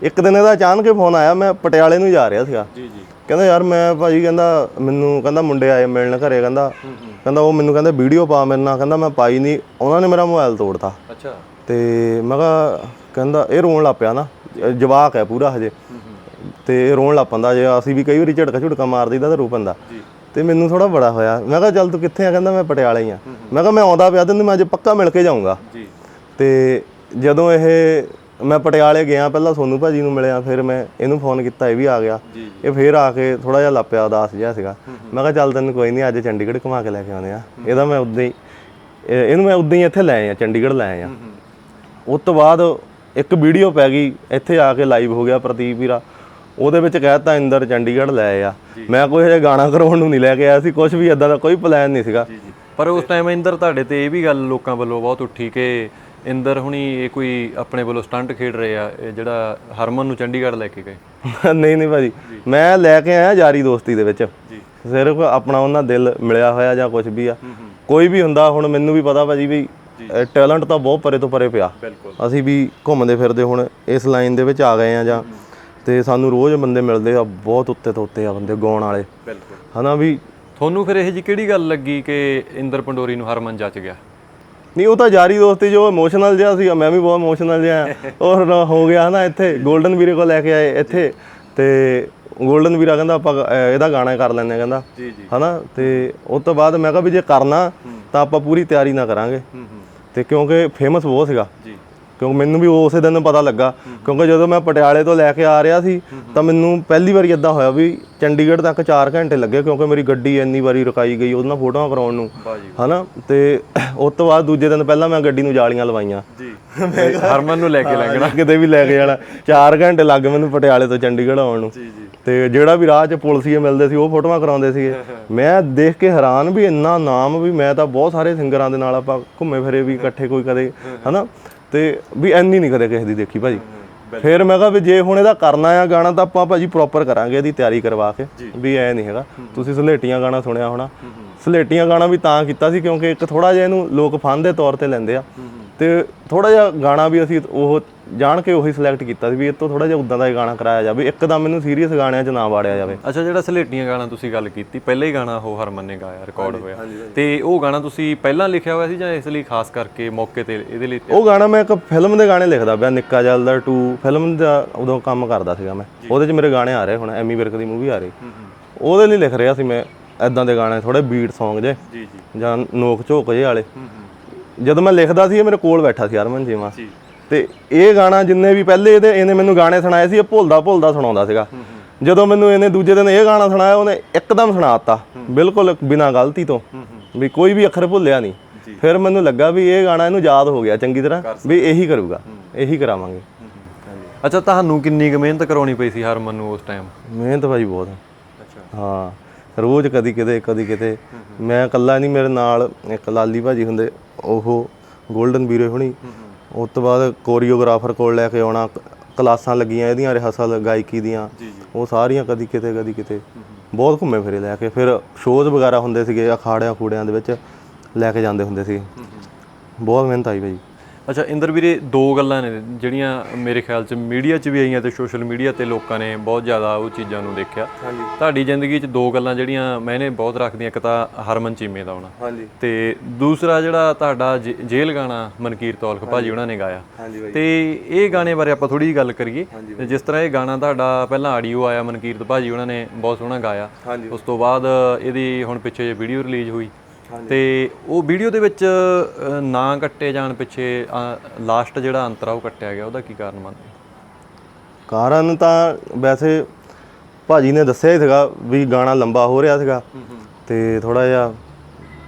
ਇੱਕ ਦਿਨ ਇਹਦਾ ਅਚਾਨਕ ਫੋਨ ਆਇਆ ਮੈਂ ਪਟਿਆਲੇ ਨੂੰ ਜਾ ਰਿਹਾ ਸੀਗਾ। ਜੀ ਜੀ। ਕਹਿੰਦਾ ਯਾਰ ਮੈਂ ਭਾਜੀ ਕਹਿੰਦਾ ਮੈਨੂੰ ਕਹਿੰਦਾ ਮੁੰਡੇ ਆਏ ਮਿਲਣ ਘਰੇ ਕਹਿੰਦਾ ਕਹਿੰਦਾ ਉਹ ਮੈਨੂੰ ਕਹਿੰਦਾ ਵੀਡੀਓ ਪਾ ਮੇਰੇ ਨਾਲ ਕਹਿੰਦਾ ਮੈਂ ਪਾਈ ਨਹੀਂ ਉਹਨਾਂ ਨੇ ਮੇਰਾ ਮੋਬਾਈਲ ਤੋੜਤਾ। ਅੱਛਾ। ਤੇ ਮੈਂ ਕਿਹਾ ਕਹਿੰਦਾ ਇਹ ਰੋਣ ਲੱਗ ਪਿਆ ਨਾ ਜਵਾਕ ਹੈ ਪੂਰਾ ਹਜੇ। ਤੇ ਇਹ ਰੋਣ ਲੱਗ ਪੈਂਦਾ ਜੇ ਅਸੀਂ ਵੀ ਕਈ ਵਾਰੀ ਝਟਕਾ ਝੁਟਕਾ ਮਾਰ ਦਈਦਾ ਤਾਂ ਰੋ ਪੈਂਦਾ। ਤੇ ਮੈਨੂੰ ਥੋੜਾ ਬੜਾ ਹੋਇਆ। ਮੈਂ ਕਿਹਾ ਚੱਲ ਤੂੰ ਕਿੱਥੇ ਆ? ਕਹਿੰਦਾ ਮੈਂ ਪਟਿਆਲੇ ਹੀ ਆ। ਮੈਂ ਕਿਹਾ ਮੈਂ ਆਉਂਦਾ ਪਿਆ ਤੈਨੂੰ ਮੈਂ ਅੱਜ ਪੱਕਾ ਮਿਲ ਕੇ ਜਾਊਂਗਾ। ਜੀ। ਤੇ ਜਦੋਂ ਇਹ ਮੈਂ ਪਟਿਆਲੇ ਗਿਆ ਪਹਿਲਾਂ ਸੋਨੂ ਭਾਜੀ ਨੂੰ ਮਿਲਿਆ ਫਿਰ ਮੈਂ ਇਹਨੂੰ ਫੋਨ ਕੀਤਾ ਇਹ ਵੀ ਆ ਗਿਆ। ਇਹ ਫੇਰ ਆ ਕੇ ਥੋੜਾ ਜਿਹਾ ਲਾਪਿਆ ਉਦਾਸ ਜਿਹਾ ਸੀਗਾ। ਮੈਂ ਕਿਹਾ ਚੱਲ ਤੈਨੂੰ ਕੋਈ ਨਹੀਂ ਅੱਜ ਚੰਡੀਗੜ੍ਹ ਘੁਮਾ ਕੇ ਲੈ ਕੇ ਆਉਂਦੇ ਆ ਇਹਦਾ ਮੈਂ ਉਦਾਂ ਹੀ ਇਹ- ਇਹਨੂੰ ਮੈਂ ਉਦਾਂ ਹੀ ਇੱਥੇ ਲੈ ਆਇਆ ਚੰਡੀਗੜ੍ਹ ਲੈ ਆਇਆ। ਉਸ ਤੋਂ ਬਾਅਦ ਇੱਕ ਵੀਡੀਓ ਪੈ ਗਈ ਇੱਥੇ ਆ ਕੇ ਲਾਈਵ ਹੋ ਗਿਆ ਪ੍ਰਦੀਪ ਵੀਰਾ। ਉਹਦੇ ਵਿੱਚ ਕਹਿਤਾ ਇੰਦਰ ਚੰਡੀਗੜ੍ਹ ਲੈ ਆ। ਮੈਂ ਕੋਈ ਹਜੇ ਗਾਣਾ ਕਰਾਉਣ ਨੂੰ ਨਹੀਂ ਲੈ ਕੇ ਆਇਆ ਸੀ ਕੁਝ ਵੀ ਇਦਾਂ ਦਾ ਕੋਈ ਪਲਾਨ ਨਹੀਂ ਸੀਗਾ। ਪਰ ਉਸ ਟਾਈਮ ਇੰਦਰ ਤੁਹਾਡੇ ਤੇ ਇਹ ਵੀ ਗੱਲ ਲੋਕਾਂ ਵੱਲੋਂ ਬਹੁਤ ਉੱਠੀ ਕਿ ਇੰਦਰ ਹੁਣੀ ਇਹ ਕੋਈ ਆਪਣੇ ਵੱਲੋਂ ਸਟੰਟ ਖੇਡ ਰਹੇ ਆ ਇਹ ਜਿਹੜਾ ਹਰਮਨ ਨੂੰ ਚੰਡੀਗੜ੍ਹ ਲੈ ਕੇ ਗਏ। ਨਹੀਂ ਨਹੀਂ ਭਾਜੀ ਮੈਂ ਲੈ ਕੇ ਆਇਆ ਯਾਰੀ ਦੋਸਤੀ ਦੇ ਵਿੱਚ। ਸਿਰਫ ਆਪਣਾ ਉਹਨਾਂ ਦਿਲ ਮਿਲਿਆ ਹੋਇਆ ਜਾਂ ਕੁਝ ਵੀ ਆ। ਕੋਈ ਵੀ ਹੁੰਦਾ ਹੁਣ ਮੈਨੂੰ ਵੀ ਪਤਾ ਭਾਜੀ ਵੀ ਟੈਲੈਂਟ ਤਾਂ ਬਹੁਤ ਪਰੇ ਤੋਂ ਪਰੇ ਪਿਆ। ਅਸੀਂ ਵੀ ਘੁੰਮਦੇ ਫਿਰਦੇ ਹੁਣ ਇਸ ਲਾਈਨ ਦੇ ਵਿੱਚ ਆ ਗਏ ਆ ਜਾਂ ਤੇ ਸਾਨੂੰ ਰੋਜ਼ ਬੰਦੇ ਮਿਲਦੇ ਆ ਬਹੁਤ ਉੱਤੇ ਤੋਂ ਉੱਤੇ ਆ ਬੰਦੇ ਗਾਉਣ ਵਾਲੇ। ਬਿਲਕੁਲ। ਹਨਾ ਵੀ ਤੁਹਾਨੂੰ ਫਿਰ ਇਹ ਜੀ ਕਿਹੜੀ ਗੱਲ ਲੱਗੀ ਕਿ ਇੰਦਰ ਪੰਡੋਰੀ ਨੂੰ ਹਰਮਨ ਜੱਚ ਗਿਆ? ਨਹੀਂ ਉਹ ਤਾਂ ਯਾਰੀ ਦੋਸਤੀ ਜੋ ਇਮੋਸ਼ਨਲ ਜਿਹਾ ਸੀ ਮੈਂ ਵੀ ਬਹੁਤ ਇਮੋਸ਼ਨਲ ਜਿਹਾ ਔਰ ਹੋ ਗਿਆ ਹਨਾ ਇੱਥੇ 골ਡਨ ਵੀਰੇ ਕੋਲ ਲੈ ਕੇ ਆਏ ਇੱਥੇ। ਤੇ 골ਡਨ ਵੀਰਾ ਕਹਿੰਦਾ ਆਪਾਂ ਇਹਦਾ ਗਾਣਾ ਕਰ ਲੈਂਦੇ ਆ ਕਹਿੰਦਾ। ਜੀ ਜੀ। ਹਨਾ ਤੇ ਉਸ ਤੋਂ ਬਾਅਦ ਮੈਂ ਕਿਹਾ ਵੀ ਜੇ ਕਰਨਾ ਤਾਂ ਆਪਾਂ ਪੂਰੀ ਤਿਆਰੀ ਨਾ ਕਰਾਂਗੇ। ਤੇ ਕਿਉਂਕਿ ਫੇਮਸ ਬਹੁਤ ਸੀਗਾ। ਜੀ। ਕਿਉਂਕਿ ਮੈਨੂੰ ਵੀ ਉਸੇ ਦਿਨ ਪਤਾ ਲੱਗਾ। ਕਿਉਂਕਿ ਜਦੋਂ ਮੈਂ ਪਟਿਆਲੇ ਤੋਂ ਲੈ ਕੇ ਆ ਰਿਹਾ ਸੀ ਤਾਂ ਮੈਨੂੰ ਪਹਿਲੀ ਵਾਰੀ ਇਦਾਂ ਹੋਇਆ ਵੀ ਚੰਡੀਗੜ੍ਹ ਤੱਕ 4 ਘੰਟੇ ਲੱਗੇ ਕਿਉਂਕਿ ਮੇਰੀ ਗੱਡੀ ਇੰਨੀ ਵਾਰੀ ਰੁਕਾਈ ਗਈ ਉਹਦੇ ਨਾਲ ਫੋਟੋਆਂ ਕਰਾਉਣ ਨੂੰ। ਹਨਾ? ਤੇ ਉਸ ਤੋਂ ਬਾਅਦ ਦੂਜੇ ਦਿਨ ਪਹਿਲਾਂ ਮੈਂ ਗੱਡੀ ਨੂੰ ਜਾਲੀਆਂ ਲਵਾਈਆਂ। ਜੀ। ਹਰਮਨ ਨੂੰ ਲੈ ਕੇ ਲੰਘਣਾ। ਕਿਤੇ ਵੀ ਲੈ ਕੇ ਜਾਣਾ। 4 ਘੰਟੇ ਲੱਗ ਮੈਨੂੰ ਪਟਿਆਲੇ ਤੋਂ ਚੰਡੀਗੜ੍ਹ ਆਉਣ ਨੂੰ। ਜੀ ਜੀ। ਤੇ ਜਿਹੜਾ ਵੀ ਰਾਹ 'ਚ ਪੁਲਸੀਏ ਮਿਲਦੇ ਸੀ ਉਹ ਫੋਟੋਆਂ ਕਰਾਉਂਦੇ ਸੀਗੇ। ਮੈਂ ਦੇਖ ਕੇ ਹੈਰਾਨ ਵੀ ਇੰਨਾ ਨਾਮ ਵੀ ਮੈਂ ਤਾਂ ਬਹੁਤ ਸਾਰੇ ਸਿੰਗਰਾਂ ਦੇ ਨਾਲ ਆਪਾਂ ਘੁੰਮੇ ਫਿਰੇ ਵੀ ਇਕੱਠੇ ਕੋਈ ਕਦੇ ਹਨਾ? ਤੇ ਵੀ ਐਨੀ ਨਹੀਂ ਕਦੇ ਕਿਸੇ ਦੀ ਦੇਖੀ ਭਾਜੀ। ਫਿਰ ਮੈਂ ਕਿਹਾ ਵੀ ਜੇ ਹੁਣ ਇਹਦਾ ਕਰਨਾ ਆ ਗਾਣਾ ਤਾਂ ਆਪਾਂ ਭਾਜੀ ਪ੍ਰੋਪਰ ਕਰਾਂਗੇ ਇਹਦੀ ਤਿਆਰੀ ਕਰਵਾ ਕੇ। ਵੀ ਐ ਨਹੀਂ ਹੈਗਾ। ਤੁਸੀਂ ਸਲੇਟੀਆਂ ਗਾਣਾ ਸੁਣਿਆ ਹੋਣਾ। ਸਲੇਟੀਆਂ ਗਾਣਾ ਵੀ ਤਾਂ ਕੀਤਾ ਸੀ ਕਿਉਂਕਿ ਇੱਕ ਥੋੜਾ ਜਿਹਾ ਇਹਨੂੰ ਲੋਕ ਫਨ ਦੇ ਤੌਰ ਤੇ ਲੈਂਦੇ ਆ। ਤੇ ਥੋੜਾ ਜਿਹਾ ਗਾਣਾ ਵੀ ਅਸੀਂ ਉਹ ਜਾਣ ਕੇ ਉਹੀ ਸਿਲੈਕਟ ਕੀਤਾ ਸੀ ਵੀ ਇਹ ਤੋਂ ਥੋੜਾ ਜਿਹਾ ਉਦਾਂ ਦਾ ਹੀ ਗਾਣਾ ਕਰਾਇਆ ਜਾਵੇ ਇੱਕਦਮ ਮੈਨੂੰ ਸੀਰੀਅਸ ਗਾਣਿਆਂ 'ਚ ਨਾ ਵਾੜਿਆ ਜਾਵੇ। ਅੱਛਾ ਜਿਹੜਾ ਸਲੇਟੀਆਂ ਗਾਣਾ ਤੁਸੀਂ ਗੱਲ ਕੀਤੀ ਪਹਿਲਾ ਹੀ ਗਾਣਾ ਉਹ ਹਰਮਨ ਨੇ ਗਾਇਆ ਰਿਕਾਰਡ ਹੋਇਆ। ਤੇ ਉਹ ਗਾਣਾ ਤੁਸੀਂ ਪਹਿਲਾਂ ਲਿਖਿਆ ਹੋਇਆ ਸੀ ਜਾਂ ਇਸ ਲਈ ਖਾਸ ਕਰਕੇ ਮੌਕੇ ਤੇ ਇਹਦੇ ਲਈ ਉਹ ਗਾਣਾ ਮੈਂ ਇੱਕ ਫਿਲਮ ਦੇ ਗਾਣੇ ਲਿਖਦਾ ਪਿਆ ਨਿੱਕਾ ਜਲਦਾ 2 ਫਿਲਮ ਦਾ ਉਦੋਂ ਕੰਮ ਕਰਦਾ ਸੀਗਾ ਮੈਂ। ਉਹਦੇ 'ਚ ਮੇਰੇ ਗਾਣੇ ਆ ਰਹੇ ਹੁਣ ਐਮੀ ਵਿਰਕ ਦੀ ਮੂਵੀ ਆ ਰਹੀ। ਉਹਦੇ ਲਈ ਲਿਖ ਰਿਹਾ ਸੀ ਮੈਂ ਐਦਾਂ ਦੇ ਗਾਣੇ ਥੋੜੇ ਬੀਟ Song ਜੇ ਜੀ ਜੀ। ਜਾਂ ਨੋਕ ਝੋਕ ਜੇ ਵਾਲੇ। ਜਦੋਂ ਮੈਂ ਲਿਖਦਾ ਸੀ ਇਹ ਮੇਰੇ ਕੋਲ ਬੈਠਾ ਸੀ ਹਰਮਨ ਜੀਵਾ ਜੀ। ਤੇ ਇਹ ਗਾਣਾ ਜਿੰਨੇ ਵੀ ਪਹਿਲੇ ਇਹਦੇ ਇਹਨੇ ਮੈਨੂੰ ਗਾਣੇ ਸੁਣਾਏ ਸੀ ਇਹ ਭੁੱਲਦਾ ਭੁੱਲਦਾ ਸੁਣਾਉਂਦਾ ਸੀਗਾ। ਜਦੋਂ ਮੈਨੂੰ ਇਹਨੇ ਦੂਜੇ ਦਿਨ ਇਹ ਗਾਣਾ ਸੁਣਾਇਆ ਉਹਨੇ ਇੱਕਦਮ ਸੁਣਾਤਾ ਬਿਲਕੁਲ ਬਿਨਾਂ ਗਲਤੀ ਤੋਂ। ਵੀ ਕੋਈ ਵੀ ਅੱਖਰ ਭੁੱਲਿਆ ਨਹੀਂ। ਫਿਰ ਮੈਨੂੰ ਲੱਗਾ ਵੀ ਇਹ ਗਾਣਾ ਇਹਨੂੰ ਯਾਦ ਹੋ ਗਿਆ ਚੰਗੀ ਤਰ੍ਹਾਂ ਵੀ ਇਹੀ ਕਰੂਗਾ। ਇਹੀ ਕਰਾਵਾਂਗੇ। ਅੱਛਾ ਤੁਹਾਨੂੰ ਕਿੰਨੀ ਕੁ ਮਿਹਨਤ ਕਰਾਉਣੀ ਪਈ ਸੀ ਹਰਮਨ ਨੂੰ ਉਸ ਟਾਈਮ ਮਿਹਨਤ ਭਾਈ ਬਹੁਤ। ਅੱਛਾ। ਹਾਂ। ਰੋਜ਼ ਕਦੀ ਕਿਤੇ ਕਦੀ ਕਿਤੇ। ਮੈਂ ਇਕੱਲਾ ਨਹੀਂ ਮੇਰੇ ਨਾਲ ਇੱਕ ਲਾਲੀ ਭਾਜੀ ਹੁੰਦੇ। ਉਹ 골ਡਨ ਵੀਰੇ ਹੁਣੀ। ਉਸ ਤੋਂ ਬਾਅਦ ਕੋਰੀਓਗ੍ਰਾਫਰ ਕੋਲ ਲੈ ਕੇ ਆਉਣਾ ਕਲਾਸਾਂ ਲੱਗੀਆਂ ਇਹਦੀਆਂ ਰਿਹਰਸਲ ਗਾਇਕੀ ਦੀਆਂ। ਉਹ ਸਾਰੀਆਂ ਕਦੀ ਕਿਤੇ ਕਦੀ ਕਿਤੇ। ਬਹੁਤ ਘੁੰਮੇ ਫਿਰੇ ਲੈ ਕੇ। ਫਿਰ ਸ਼ੋਜ਼ ਵਗੈਰਾ ਹੁੰਦੇ ਸੀਗੇ ਅਖਾੜਿਆਂ ਖੂੜਿਆਂ ਦੇ ਵਿੱਚ ਲੈ ਕੇ ਜਾਂਦੇ ਹੁੰਦੇ ਸੀ। ਬਹੁਤ ਮਿਹਨਤ ਆਈ ਭਾਈ। ਅੱਛਾ ਇੰਦਰ ਵੀਰੇ ਦੋ ਗੱਲਾਂ ਨੇ ਜਿਹੜੀਆਂ ਮੇਰੇ ਖਿਆਲ 'ਚ ਮੀਡੀਆ 'ਚ ਵੀ ਆਈਆਂ ਤੇ ਸੋਸ਼ਲ ਮੀਡੀਆ ਤੇ ਲੋਕਾਂ ਨੇ ਬਹੁਤ ਜ਼ਿਆਦਾ ਉਹ ਚੀਜ਼ਾਂ ਨੂੰ ਦੇਖਿਆ। ਤੁਹਾਡੀ ਜ਼ਿੰਦਗੀ 'ਚ ਦੋ ਗੱਲਾਂ ਜਿਹੜੀਆਂ ਮੈਨੇ ਬਹੁਤ ਰੱਖਦੀਆਂ ਇੱਕ ਤਾਂ ਹਰਮਨ ਚੀਮੇ ਦਾ ਆਉਣਾ ਹਾਂਜੀ। ਤੇ ਦੂਸਰਾ ਜਿਹੜਾ ਤੁਹਾਡਾ ਜੇ- ਜੇਲ੍ਹ ਗਾਣਾ ਮਨਕੀਰ ਤੌਲਖ ਭਾਜੀ ਉਹਨਾਂ ਨੇ ਗਾਇਆ। ਹਾਂਜੀ ਬਾਈ। ਤੇ ਇਹ ਗਾਣੇ ਬਾਰੇ ਆਪਾਂ ਥੋੜੀ ਜਿਹੀ ਗੱਲ ਕਰੀਏ। ਤੇ ਜਿਸ ਤਰ੍ਹਾਂ ਇਹ ਗਾਣਾ ਤੁਹਾਡਾ ਪਹਿਲਾਂ ਆਡੀਓ ਆਇਆ ਮਨਕੀਰਤ ਭਾਜੀ ਉਹਨਾਂ ਨੇ ਬਹੁਤ ਸੋਹਣਾ ਗਾਇਆ। ਹਾਂਜੀ। ਉਸ ਤੋਂ ਬਾਅਦ ਇਹਦੀ ਹੁਣ ਪਿੱਛੇ ਜੇ ਵੀਡੀਓ ਰਿਲੀਜ਼ ਹੋਈ। ਤੇ ਉਹ ਵੀਡੀਓ ਦੇ ਵਿੱਚ ਨਾਂ ਕੱਟੇ ਜਾਣ ਪਿੱਛੇ ਲਾਸਟ ਜਿਹੜਾ ਅੰਤਰਾ ਉਹ ਕੱਟਿਆ ਗਿਆ ਉਹਦਾ ਕੀ ਕਾਰਨ ਮੰਨਦੇ ਕਾਰਨ ਤਾਂ ਵੈਸੇ ਭਾਜੀ ਨੇ ਦੱਸਿਆ ਹੀ ਸੀਗਾ ਵੀ ਗਾਣਾ ਲੰਬਾ ਹੋ ਰਿਹਾ ਸੀਗਾ। ਤੇ ਥੋੜਾ ਜਿਹਾ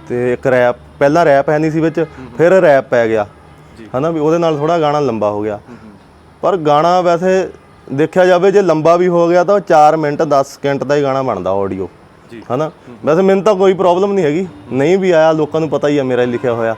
ਤੇ ਇੱਕ ਰੈਪ ਪਹਿਲਾਂ ਰੈਪ ਹੈ ਨਹੀਂ ਸੀ ਵਿੱਚ ਫਿਰ ਰੈਪ ਪੈ ਗਿਆ। ਹਨਾ ਵੀ ਉਹਦੇ ਨਾਲ ਥੋੜਾ ਗਾਣਾ ਲੰਬਾ ਹੋ ਗਿਆ। ਪਰ ਗਾਣਾ ਵੈਸੇ ਦੇਖਿਆ ਜਾਵੇ ਜੇ ਲੰਬਾ ਵੀ ਹੋ ਗਿਆ ਤਾਂ 4 ਮਿੰਟ 10 ਸਕਿੰਟ ਦਾ ਹੀ ਗਾਣਾ ਬਣਦਾ ਆਡੀਓ ਹਨਾ? ਵੈਸੇ ਮੈਨੂੰ ਤਾਂ ਕੋਈ ਪ੍ਰੋਬਲਮ ਨਹੀਂ ਹੈਗੀ। ਨਹੀਂ ਵੀ ਆਇਆ ਲੋਕਾਂ ਨੂੰ ਪਤਾ ਹੀ ਆ ਮੇਰਾ ਲਿਖਿਆ ਹੋਇਆ।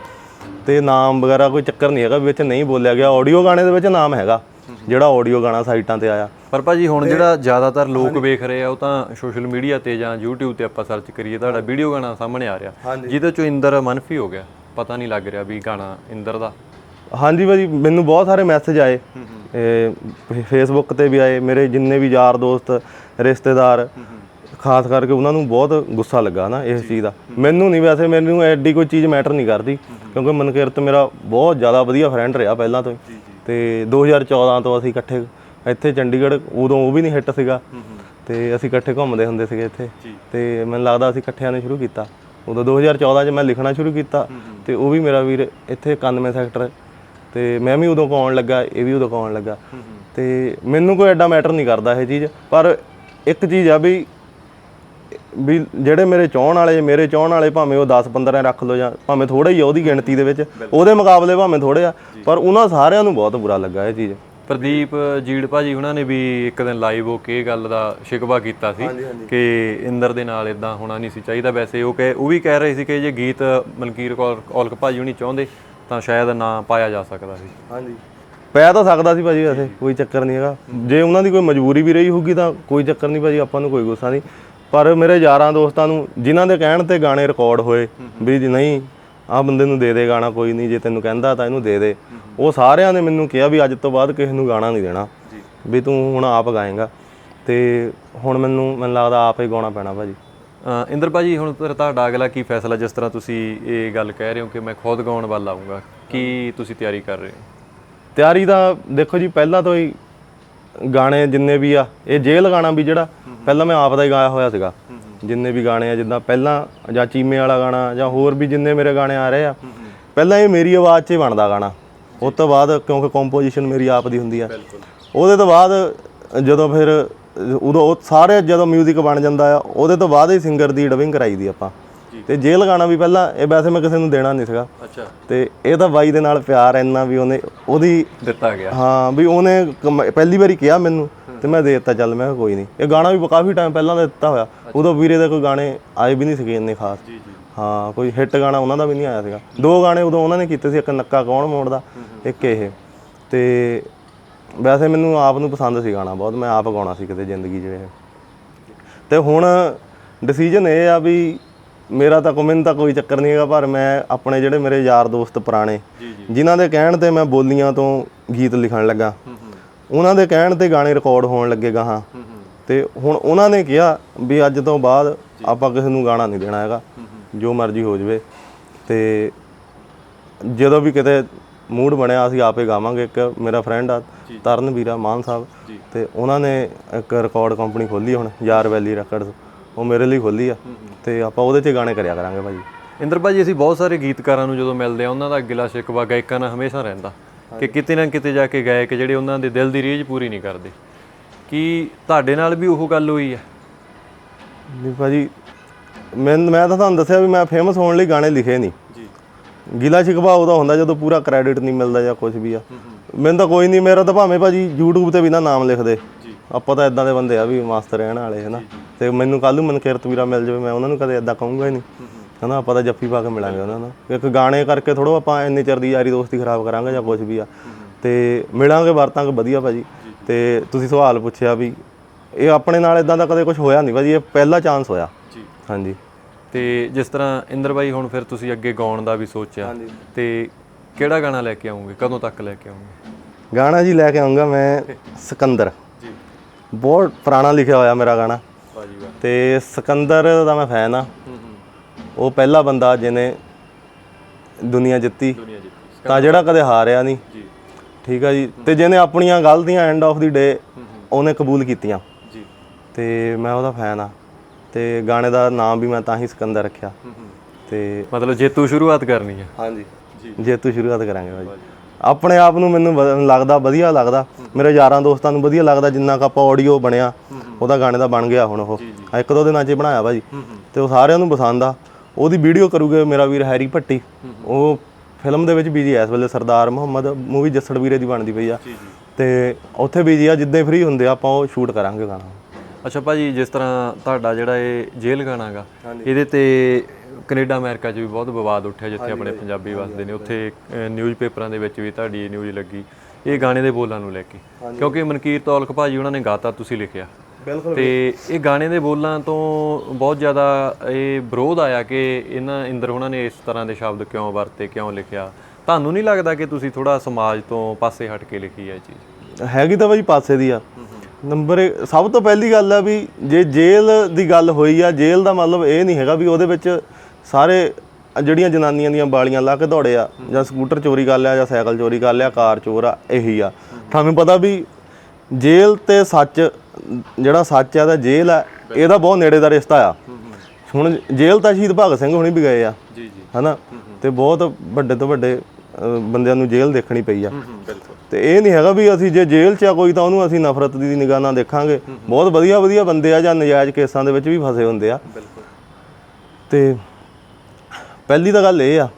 ਤੇ ਨਾਮ ਵਗੈਰਾ ਕੋਈ ਚੱਕਰ ਨਹੀਂ ਹੈਗਾ ਵਿੱਚ ਨਹੀਂ ਬੋਲਿਆ ਗਿਆ। ਆਡੀਓ ਗਾਣੇ ਦੇ ਵਿੱਚ ਨਾਮ ਹੈਗਾ ਜਿਹੜਾ ਆਡੀਓ ਗਾਣਾ ਸਾਈਟਾਂ ਤੇ ਆਇਆ। ਪਰ ਭਾਜੀ ਹੁਣ ਜਿਹੜਾ ਜ਼ਿਆਦਾਤਰ ਲੋਕ ਵੇਖ ਰਹੇ ਆ ਉਹ ਤਾਂ ਸੋਸ਼ਲ ਮੀਡੀਆ ਤੇ ਜਾਂ YouTube ਤੇ ਆਪਾਂ ਸਰਚ ਕਰੀਏ ਤੁਹਾਡਾ ਵੀਡੀਓ ਗਾਣਾ ਸਾਹਮਣੇ ਆ ਰਿਹਾ। ਜਿਹਦੇ ਚੋਂ ਇੰਦਰ ਮਨਫੀ ਹੋ ਗਿਆ। ਪਤਾ ਨਹੀਂ ਲੱਗ ਰਿਹਾ ਵੀ ਗਾਣਾ ਇੰਦਰ ਦਾ। ਹਾਂਜੀ ਭਾਜੀ ਮੈਨੂੰ ਬਹੁਤ ਸਾਰੇ ਮੈਸੇਜ ਆਏ। ਇਹ ਫੇਸਬੁੱਕ ਤੇ ਵੀ ਆਏ। ਮੇਰੇ ਜਿੰਨੇ ਵੀ ਯਾਰ ਦੋਸਤ ਰਿਸ਼ਤੇਦਾਰ ਖਾਸ ਕਰਕੇ ਉਹਨਾਂ ਨੂੰ ਬਹੁਤ ਗੁੱਸਾ ਲੱਗਾ ਨਾ ਇਸ ਚੀਜ਼ ਦਾ। ਮੈਨੂੰ ਨਹੀਂ ਵੈਸੇ ਮੈਨੂੰ ਐਡੀ ਕੋਈ ਚੀਜ਼ ਮੈਟਰ ਨਹੀਂ ਕਰਦੀ ਕਿਉਂਕਿ ਮਨਕਿਰਤ ਮੇਰਾ ਬਹੁਤ ਜ਼ਿਆਦਾ ਵਧੀਆ ਫਰੈਂਡ ਰਿਹਾ ਪਹਿਲਾਂ ਤੋਂ ਹੀ। ਤੇ 2014 ਤੋਂ ਅਸੀਂ ਇਕੱਠੇ ਇੱਥੇ ਚੰਡੀਗੜ੍ਹ ਉਦੋਂ ਉਹ ਵੀ ਨਹੀਂ ਹਿੱਟ ਸੀਗਾ। ਤੇ ਅਸੀਂ ਇਕੱਠੇ ਘੁੰਮਦੇ ਹੁੰਦੇ ਸੀਗੇ ਇੱਥੇ। ਤੇ ਮੈਨੂੰ ਲੱਗਦਾ ਅਸੀਂ ਇਕੱਠਿਆਂ ਨੇ ਸ਼ੁਰੂ ਕੀਤਾ। ਉਦੋਂ 2014 'ਚ ਮੈਂ ਲਿਖਣਾ ਸ਼ੁਰੂ ਕੀਤਾ ਤੇ ਉਹ ਵੀ ਮੇਰਾ ਵੀਰ ਇੱਥੇ 91 ਸੈਕਟਰ ਤੇ ਮੈਂ ਵੀ ਉਦੋਂ ਕੌਣ ਲੱਗਾ ਇਹ ਵੀ ਉਦੋਂ ਕੌਣ ਲੱਗਾ। ਤੇ ਮੈਨੂੰ ਕੋਈ ਐਡਾ ਮੈਟਰ ਨਹੀਂ ਕਰਦਾ ਇਹ ਚੀਜ਼। ਪਰ ਇੱਕ ਚੀਜ਼ ਆ ਵੀ ਵੀ ਜਿਹੜੇ ਮੇਰੇ ਚਾਹਣ ਵਾਲੇ ਮੇਰੇ ਚਾਹਣ ਵਾਲੇ ਭਾਵੇਂ ਉਹ 10 15 ਰੱਖ ਲੋ ਜਾਂ ਭਾਵੇਂ ਥੋੜਾ ਹੀ ਆ ਉਹਦੀ ਗਿਣਤੀ ਦੇ ਵਿੱਚ ਉਹਦੇ ਮੁਕਾਬਲੇ ਭਾਵੇਂ ਥੋੜੇ ਆ ਪਰ ਉਹਨਾਂ ਸਾਰਿਆਂ ਨੂੰ ਬਹੁਤ ਬੁਰਾ ਲੱਗਾ ਇਹ ਚੀਜ਼। ਪ੍ਰਦੀਪ ਜੀੜ ਭਾਜੀ ਉਹਨਾਂ ਨੇ ਵੀ ਇੱਕ ਦਿਨ ਲਾਈਵ ਹੋ ਕੇ ਇਹ ਗੱਲ ਦਾ ਸ਼ਿਕਵਾ ਕੀਤਾ ਸੀ ਕਿ ਇੰਦਰ ਦੇ ਨਾਲ ਇਦਾਂ ਹੋਣਾ ਨਹੀਂ ਸੀ ਚਾਹੀਦਾ। ਵੈਸੇ ਉਹ ਕਹੇ ਉਹ ਵੀ ਕਹਿ ਰਹੇ ਸੀ ਕਿ ਜੇ ਗੀਤ ਮਲਕੀਰ ਕੌਰ ਔਲਖ ਭਾਜੀ ਹੁਣੀ ਚਾਹੁੰਦੇ ਤਾਂ ਸ਼ਾਇਦ ਨਾ ਪਾਇਆ ਜਾ ਸਕਦਾ ਸੀ। ਹਾਂਜੀ। ਪੈ ਤਾਂ ਸਕਦਾ ਸੀ ਭਾਜੀ ਵੈਸੇ ਕੋਈ ਚੱਕਰ ਨਹੀਂ ਹੈਗਾ। ਜੇ ਉਹਨਾਂ ਦੀ ਕੋਈ ਮਜਬੂਰੀ ਵੀ ਰਹੀ ਹੋਊਗੀ ਤਾਂ ਕੋਈ ਚੱਕਰ ਨਹੀਂ ਭਾਜੀ ਆਪਾਂ ਨੂੰ ਕੋਈ ਗੁੱਸਾ ਨਹੀਂ। ਪਰ ਮੇਰੇ ਯਾਰਾਂ ਦੋਸਤਾਂ ਨੂੰ ਜਿਨ੍ਹਾਂ ਦੇ ਕਹਿਣ ਤੇ ਗਾਣੇ ਰਿਕਾਰਡ ਹੋਏ ਵੀ ਜੀ ਨਹੀਂ ਆਹ ਬੰਦੇ ਨੂੰ ਦੇ ਦੇ ਗਾਣਾ ਕੋਈ ਨਹੀਂ ਜੇ ਤੈਨੂੰ ਕਹਿੰਦਾ ਤਾਂ ਇਹਨੂੰ ਦੇ ਦੇ। ਉਹ ਸਾਰਿਆਂ ਨੇ ਮੈਨੂੰ ਕਿਹਾ ਵੀ ਅੱਜ ਤੋਂ ਬਾਅਦ ਕਿਸੇ ਨੂੰ ਗਾਣਾ ਨਹੀਂ ਦੇਣਾ ਵੀ ਤੂੰ ਹੁਣ ਆਪ ਗਾਏਗਾ। ਤੇ ਹੁਣ ਮੈਨੂੰ ਮੈਨੂੰ ਲੱਗਦਾ ਆਪ ਹੀ ਗਾਉਣਾ ਪੈਣਾ ਭਾਜੀ। ਇੰਦਰ ਭਾਜੀ ਹੁਣ ਤੁਹਾਡਾ ਅਗਲਾ ਕੀ ਫੈਸਲਾ ਜਿਸ ਤਰ੍ਹਾਂ ਤੁਸੀਂ ਇਹ ਗੱਲ ਕਹਿ ਰਹੇ ਹੋ ਕਿ ਮੈਂ ਖੁਦ ਗਾਉਣ ਵੱਲ ਆਉਂਗਾ ਕੀ ਤੁਸੀਂ ਤਿਆਰੀ ਕਰ ਰਹੇ ਹੋ? ਤਿਆਰੀ ਤਾਂ ਦੇਖੋ ਜੀ ਪਹਿਲਾਂ ਤੋਂ ਹੀ ਗਾਣੇ ਜਿੰਨੇ ਵੀ ਆ ਇਹ ਜੇਲ੍ਹ ਗਾਣਾ ਵੀ ਜਿਹੜਾ ਪਹਿਲਾਂ ਮੈਂ ਆਪ ਦਾ ਹੀ ਗਾਇਆ ਹੋਇਆ ਸੀਗਾ। ਜਿੰਨੇ ਵੀ ਗਾਣੇ ਆ ਜਿੱਦਾਂ ਪਹਿਲਾਂ ਜਾਂ ਚੀਮੇ ਵਾਲਾ ਗਾਣਾ ਜਾਂ ਹੋਰ ਵੀ ਜਿੰਨੇ ਮੇਰੇ ਗਾਣੇ ਆ ਰਹੇ ਆ ਪਹਿਲਾਂ ਇਹ ਮੇਰੀ ਆਵਾਜ਼ 'ਚ ਹੀ ਬਣਦਾ ਗਾਣਾ। ਉਸ ਤੋਂ ਬਾਅਦ ਕਿਉਂਕਿ ਕੰਪੋਜੀਸ਼ਨ ਮੇਰੀ ਆਪ ਦੀ ਹੁੰਦੀ ਆ। ਉਹਦੇ ਤੋਂ ਬਾਅਦ ਜਦੋਂ ਫਿਰ ਉਦੋਂ ਸਾਰੇ ਜਦੋਂ 뮤직 ਬਣ ਜਾਂਦਾ ਆ ਉਹਦੇ ਤੋਂ ਬਾਅਦ ਹੀ ਸਿੰਗਰ ਦੀ ਡਬਿੰਗ ਕਰਾਈ ਦੀ ਆਪਾਂ। ਤੇ ਜੇਲ੍ਹ ਗਾਣਾ ਵੀ ਪਹਿਲਾਂ ਇਹ ਵੈਸੇ ਮੈਂ ਕਿਸੇ ਨੂੰ ਦੇਣਾ ਨਹੀਂ ਸੀਗਾ। ਅੱਛਾ। ਤੇ ਇਹ ਤਾਂ ਬਾਈ ਦੇ ਨਾਲ ਪਿਆਰ ਇੰਨਾ ਵੀ ਉਹਨੇ ਉਹਦੀ ਦਿੱਤਾ ਗਿਆ। ਹਾਂ ਵੀ ਉਹਨੇ ਕਮ- ਪਹਿਲੀ ਵਾਰੀ ਕਿਹਾ ਮੈਨੂੰ ਤੇ ਮੈਂ ਦੇ ਦਿੱਤਾ ਚੱਲ ਮੈਂ ਕਿਹਾ ਕੋਈ ਨਹੀਂ। ਇਹ ਗਾਣਾ ਵੀ ਕਾਫੀ ਟਾਈਮ ਪਹਿਲਾਂ ਦਾ ਦਿੱਤਾ ਹੋਇਆ। ਉਦੋਂ ਵੀਰੇ ਦੇ ਕੋਈ ਗਾਣੇ ਆਏ ਵੀ ਨਹੀਂ ਸੀਗੇ ਇੰਨੇ ਖਾਸ। ਜੀ ਜੀ। ਹਾਂ ਕੋਈ ਹਿੱਟ ਗਾਣਾ ਉਹਨਾਂ ਦਾ ਵੀ ਨਹੀਂ ਆਇਆ ਸੀਗਾ। ਦੋ ਗਾਣੇ ਉਦੋਂ ਉਹਨਾਂ ਨੇ ਕੀਤੇ ਸੀ ਇੱਕ ਨੱਕਾ ਕੌਣ ਮੋੜਦਾ ਇੱਕ ਇਹ। ਤੇ ਵੈਸੇ ਮੈਨੂੰ ਆਪ ਨੂੰ ਪਸੰਦ ਸੀ ਗਾਣਾ ਬਹੁਤ ਮੈਂ ਆਪ ਗਾਉਣਾ ਸੀ ਕਿਤੇ ਜ਼ਿੰਦਗੀ 'ਚ ਇਹ। ਤੇ ਹੁਣ ਡਿਸੀਜਨ ਇਹ ਆ ਵੀ ਮੇਰਾ ਤਾਂ ਕੋਈ ਮੈਨੂੰ ਤਾਂ ਕੋਈ ਚੱਕਰ ਨਹੀਂ ਹੈਗਾ ਪਰ ਮੈਂ ਆਪਣੇ ਜਿਹੜੇ ਮੇਰੇ ਯਾਰ ਦੋਸਤ ਪੁਰਾਣੇ ਜਿਨ੍ਹਾਂ ਦੇ ਕਹਿਣ ਤੇ ਮੈਂ ਬੋਲੀਆਂ ਤੋਂ ਗੀਤ ਲਿਖਣ ਲੱਗਾ। ਉਹਨਾਂ ਦੇ ਕਹਿਣ ਤੇ ਗਾਣੇ ਰਿਕਾਰਡ ਹੋਣ ਲੱਗੇ ਗਾਹਾਂ ਤੇ ਹੁਣ ਉਹਨਾਂ ਨੇ ਕਿਹਾ ਵੀ ਅੱਜ ਤੋਂ ਬਾਅਦ ਆਪਾਂ ਕਿਸੇ ਨੂੰ ਗਾਣਾ ਨਹੀਂ ਦੇਣਾ ਹੈਗਾ ਜੋ ਮਰਜ਼ੀ ਹੋ ਜਵੇ। ਤੇ ਜਦੋਂ ਵੀ ਕਿਤੇ ਮੂਡ ਬਣਿਆ ਅਸੀਂ ਆਪੇ ਗਾਵਾਂਗੇ। ਇੱਕ ਮੇਰਾ ਫਰੈਂਡ ਆ ਤਰਨ ਵੀਰਾ ਮਾਨ ਸਾਹਿਬ। ਤੇ ਉਹਨਾਂ ਨੇ ਇੱਕ ਰਿਕਾਰਡ ਕੰਪਨੀ ਖੋਲੀ ਹੁਣ ਯਾਰ ਵੈਲੀ ਰੈਕਰਡਸ ਉਹ ਮੇਰੇ ਲਈ ਖੋਲੀ ਆ। ਤੇ ਆਪਾਂ ਉਹਦੇ 'ਚ ਗਾਣੇ ਕਰਿਆ ਕਰਾਂਗੇ ਭਾਜੀ। ਇੰਦਰ ਭਾਜੀ ਅਸੀਂ ਬਹੁਤ ਸਾਰੇ ਗੀਤਕਾਰਾਂ ਨੂੰ ਜਦੋਂ ਮਿਲਦੇ ਆ ਉਹਨਾਂ ਦਾ ਗਿਲਾ ਸ਼ਿਕਵਾ ਗਾਇਕਾਂ ਨਾਲ ਹਮੇਸ਼ਾ ਰਹਿੰਦਾ। ਕਿ ਕਿਤੇ ਨਾ ਕਿਤੇ ਜਾ ਕੇ ਗਾਇਕ ਜਿਹੜੇ ਉਹਨਾਂ ਦੇ ਦਿਲ ਦੀ ਰੀਝ ਪੂਰੀ ਨਹੀਂ ਕਰਦੇ। ਕੀ ਤੁਹਾਡੇ ਨਾਲ ਵੀ ਉਹ ਗੱਲ ਹੋਈ ਹੈ ਨਹੀਂ ਭਾਜੀ ਮੈਂ ਮੈਂ ਤਾਂ ਤੁਹਾਨੂੰ ਦੱਸਿਆ ਵੀ ਮੈਂ ਫੇਮਸ ਹੋਣ ਲਈ ਗਾਣੇ ਲਿਖੇ ਨਹੀਂ। ਜੀ। ਗਿਲਾ ਸ਼ਿਕਵਾ ਉਹਦਾ ਹੁੰਦਾ ਜਦੋਂ ਪੂਰਾ ਕ੍ਰੈਡਿਟ ਨਹੀਂ ਮਿਲਦਾ ਜਾਂ ਕੁਝ ਵੀ ਆ। ਮੈਨੂੰ ਤਾਂ ਕੋਈ ਨਹੀਂ ਮੇਰਾ ਤਾਂ ਭਾਵੇਂ ਭਾਜੀ YouTube ਤੇ ਵੀ ਨਾ ਨਾਮ ਲਿਖ ਦੇ। ਆਪਾਂ ਤਾਂ ਇਦਾਂ ਦੇ ਬੰਦੇ ਆ ਵੀ ਮਸਤ ਰਹਿਣ ਵਾਲੇ ਹਨਾ। ਤੇ ਮੈਨੂੰ ਕੱਲ ਨੂੰ ਮਨਕਿਰਤ ਵੀਰਾ ਮਿਲ ਜਾਵੇ ਮੈਂ ਉਹਨਾਂ ਨੂੰ ਕਦੇ ਇਦਾਂ ਕਹੂੰਗਾ ਹੀ ਨਹੀਂ ਹਨਾ। ਆਪਾਂ ਤਾਂ ਜੱਫੀ ਪਾ ਕੇ ਮਿਲਾਂਗੇ ਉਹਨਾਂ ਨੂੰ। ਇੱਕ ਗਾਣੇ ਕਰਕੇ ਥੋੜੋ ਆਪਾਂ ਇੰਨੇ ਚਿਰ ਦੀ ਯਾਰੀ ਦੋਸਤੀ ਖਰਾਬ ਕਰਾਂਗੇ ਜਾਂ ਕੁਝ ਵੀ ਆ। ਤੇ ਮਿਲਾਂਗੇ ਵਰਤਾਂਗੇ ਵਧੀਆ ਭਾਜੀ। ਤੇ ਤੁਸੀਂ ਸਵਾਲ ਪੁੱਛਿਆ ਵੀ ਇਹ ਆਪਣੇ ਨਾਲ ਇਦਾਂ ਦਾ ਕਦੇ ਕੁਝ ਹੋਇਆ ਨਹੀਂ ਭਾਜੀ? ਇਹ ਪਹਿਲਾ ਚਾਂਸ ਹੋਇਆ। ਜੀ। ਹਾਂਜੀ। ਤੇ ਜਿਸ ਤਰ੍ਹਾਂ ਇੰਦਰ ਭਾਈ ਹੁਣ ਫਿਰ ਤੁਸੀਂ ਅੱਗੇ ਗਾਉਣ ਦਾ ਵੀ ਸੋਚਿਆ। ਤੇ ਕਿਹੜਾ ਗਾਣਾ ਲੈ ਕੇ ਆਉਂਗੇ? ਕਦੋਂ ਤੱਕ ਲੈ ਕੇ ਆਉਂਗੇ? ਗਾਣਾ ਜੀ ਲੈ ਕੇ ਆਉਂਗਾ ਮੈਂ ਸਿਕੰਦਰ। ਬਹੁਤ ਪੁਰਾਣਾ ਲਿਖਿਆ ਹੋਇਆ ਮੇਰਾ ਗਾਣਾ। ਵਾਜੀ ਵਾਹ। ਤੇ ਸਿਕੰਦਰ ਦਾ ਮੈਂ ਫੈਨ ਆ। ਉਹ ਪਹਿਲਾ ਬੰਦਾ ਜਿਹਨੇ ਦੁਨੀਆ ਜਿੱਤੀ। ਦੁਨੀਆ ਤਾਂ ਜਿਹੜਾ ਕਦੇ ਹਾਰਿਆ ਨਹੀਂ। ਜੀ। ਠੀਕ ਆ ਜੀ। ਤੇ ਜਿਹਨੇ ਆਪਣੀਆਂ ਗਲਤੀਆਂ ਐਂਡ ਆਫ ਦੀ ਡੇ ਉਹਨੇ ਕਬੂਲ ਕੀਤੀਆਂ। ਜੀ। ਤੇ ਮੈਂ ਉਹਦਾ ਫੈਨ ਆ। ਤੇ ਗਾਣੇ ਦਾ ਨਾਮ ਵੀ ਮੈਂ ਤਾਂ ਹੀ ਸਿਕੰਦਰ ਰੱਖਿਆ। ਤੇ ਮਤਲਬ ਜੇਤੂ ਸ਼ੁਰੂਆਤ ਕਰਨੀ ਹੈ ਹਾਂਜੀ। ਜੇ। ਤੂੰ ਸ਼ੁਰੂਆਤ ਕਰਾਂਗੇ ਭਾਜੀ। ਆਪਣੇ ਆਪ ਨੂੰ ਮੈਨੂੰ ਵ- ਲੱਗਦਾ ਵਧੀਆ ਲੱਗਦਾ। ਮੇਰੇ ਯਾਰਾਂ ਦੋਸਤਾਂ ਨੂੰ ਵਧੀਆ ਲੱਗਦਾ ਜਿੰਨਾ ਕੁ ਆਪਾਂ ਆਡੀਓ ਬਣਿਆ ਉਹਦਾ ਗਾਣੇ ਦਾ ਬਣ ਗਿਆ ਹੁਣ ਉਹ। ਆਹ ਇੱਕ ਦੋ ਦਿਨਾਂ 'ਚ ਹੀ ਬਣਾਇਆ ਭਾਜੀ। ਤੇ ਉਹ ਸਾਰਿਆਂ ਨੂੰ ਪਸੰਦ ਆ। ਉਹਦੀ ਵੀਡੀਓ ਕਰੂਗੇ ਮੇਰਾ ਵੀਰ ਹੈਰੀ ਭੱਟੀ। ਉਹ ਫਿਲਮ ਦੇ ਵਿੱਚ ਬੀਜੀ ਇਸ ਵੇਲੇ ਸਰਦਾਰ ਮੁਹੰਮਦ ਮੂਵੀ ਜੱਸੜ ਵੀਰੇ ਦੀ ਬਣਦੀ ਪਈ ਆ। ਤੇ ਉੱਥੇ ਬੀਜੀ ਆ ਜਿੱਦਾਂ ਫ੍ਰੀ ਹੁੰਦੇ ਆ ਆਪਾਂ ਉਹ ਸ਼ੂਟ ਕਰਾਂਗੇ ਗਾਣਾ। ਅੱਛਾ ਭਾਜੀ ਜਿਸ ਤਰ੍ਹਾਂ ਤੁਹਾਡਾ ਜਿਹੜਾ ਇਹ ਜੇਲ੍ਹ ਗਾਣਾਗਾ ਇਹਦੇ ਤੇ ਕੈਨੇਡਾ ਅਮਰੀਕਾ 'ਚ ਵੀ ਬਹੁਤ ਵਿਵਾਦ ਉੱਠਿਆ ਜਿੱਥੇ ਆਪਣੇ ਪੰਜਾਬੀ ਵਸਦੇ ਨੇ। ਉੱਥੇ ਨਿਊਜ਼ ਪੇਪਰਾਂ ਦੇ ਵਿੱਚ ਵੀ ਤੁਹਾਡੀ ਨਿਊਜ਼ ਲੱਗੀ। ਇਹ ਗਾਣੇ ਦੇ ਬੋਲਾਂ ਨੂੰ ਲੈ ਕੇ। ਕਿਉਂਕਿ ਮਨਕੀਰ ਤੌਲਖ ਭਾਜੀ ਉਹਨਾਂ ਨੇ ਗਾਤਾ ਤੁਸੀਂ ਲਿਖਿਆ। ਬਿਲਕੁਲ ਤੇ ਇਹ ਗਾਣੇ ਦੇ ਬੋਲਾਂ ਤੋਂ ਬਹੁਤ ਜ਼ਿਆਦਾ ਇਹ ਵਿਰੋਧ ਆਇਆ ਕਿ ਇਹਨਾਂ ਇੰਦਰ ਉਹਨਾਂ ਨੇ ਇਸ ਤਰ੍ਹਾਂ ਦੇ ਸ਼ਬਦ ਕਿਉਂ ਵਰਤੇ ਕਿਉਂ ਲਿਖਿਆ। ਤੁਹਾਨੂੰ ਨਹੀਂ ਲੱਗਦਾ ਕਿ ਤੁਸੀਂ ਥੋੜਾ ਸਮਾਜ ਤੋਂ ਪਾਸੇ ਹਟ ਕੇ ਲਿਖੀ ਹੈ ਇਹ ਚੀਜ਼? ਹੈਗੀ ਤਾਂ ਭਾਜੀ ਪਾਸੇ ਦੀ ਆ। ਨੰਬਰ ਸਭ ਤੋਂ ਪਹਿਲੀ ਗੱਲ ਆ ਵੀ ਜੇ ਜੇਲ੍ਹ ਦੀ ਗੱਲ ਹੋਈ ਆ ਜੇਲ੍ਹ ਦਾ ਮਤਲਬ ਇਹ ਨਹੀਂ ਹੈਗਾ ਵੀ ਉਹਦੇ ਵਿੱਚ ਸਾਰੇ ਜਿਹੜੀਆਂ ਜਨਾਨੀਆਂ ਦੀਆਂ ਬਾਲੀਆਂ ਲਾ ਕੇ ਦੌੜੇ ਆ ਜਾਂ ਸਕੂਟਰ ਚੋਰੀ ਕਰ ਲਿਆ ਜਾਂ ਸਾਈਕਲ ਚੋਰੀ ਕਰ ਲਿਆ ਕਾਰ ਚੋਰ ਆ ਇਹੀ ਆ। ਤੁਹਾਨੂੰ ਪਤਾ ਵੀ ਜੇਲ੍ਹ ਤੇ ਸੱਚ ਜਿਹੜਾ ਸੱਚ ਆ ਦਾ ਜੇਲ੍ਹ ਆ ਇਹਦਾ ਬਹੁਤ ਨੇੜੇ ਦਾ ਰਿਸ਼ਤਾ ਆ। ਹੁਣ ਜੇਲ੍ਹ ਤਾਂ ਸ਼ਹੀਦ ਭਗਤ ਸਿੰਘ ਹੁਣੀ ਵੀ ਗਏ ਆ। ਜੀ ਜੀ। ਹਨਾ? ਤੇ ਬਹੁਤ ਵੱਡੇ ਤੋਂ ਵੱਡੇ ਬੰਦਿਆਂ ਨੂੰ ਜੇਲ੍ਹ ਦੇਖਣੀ ਪਈ ਆ। ਤੇ ਇਹ ਨਹੀਂ ਹੈਗਾ ਵੀ ਅਸੀਂ ਜੇ ਜੇਲ੍ਹ 'ਚ ਆ ਕੋਈ ਤਾਂ ਉਹਨੂੰ ਅਸੀਂ ਨਫ਼ਰਤ ਦੀ ਨਿਗਾਹ ਨਾਲ ਦੇਖਾਂਗੇ। ਬਹੁਤ ਵਧੀਆ ਵਧੀਆ ਬੰਦੇ ਆ ਜਾਂ ਨਜਾਇਜ਼ ਕੇਸਾਂ ਦੇ ਵਿੱਚ ਵੀ ਫਸੇ ਹੁੰਦੇ ਆ। ਬਿਲਕੁਲ। ਤੇ ਪਹਿਲੀ ਤਾਂ ਗੱਲ ਇਹ ਆ।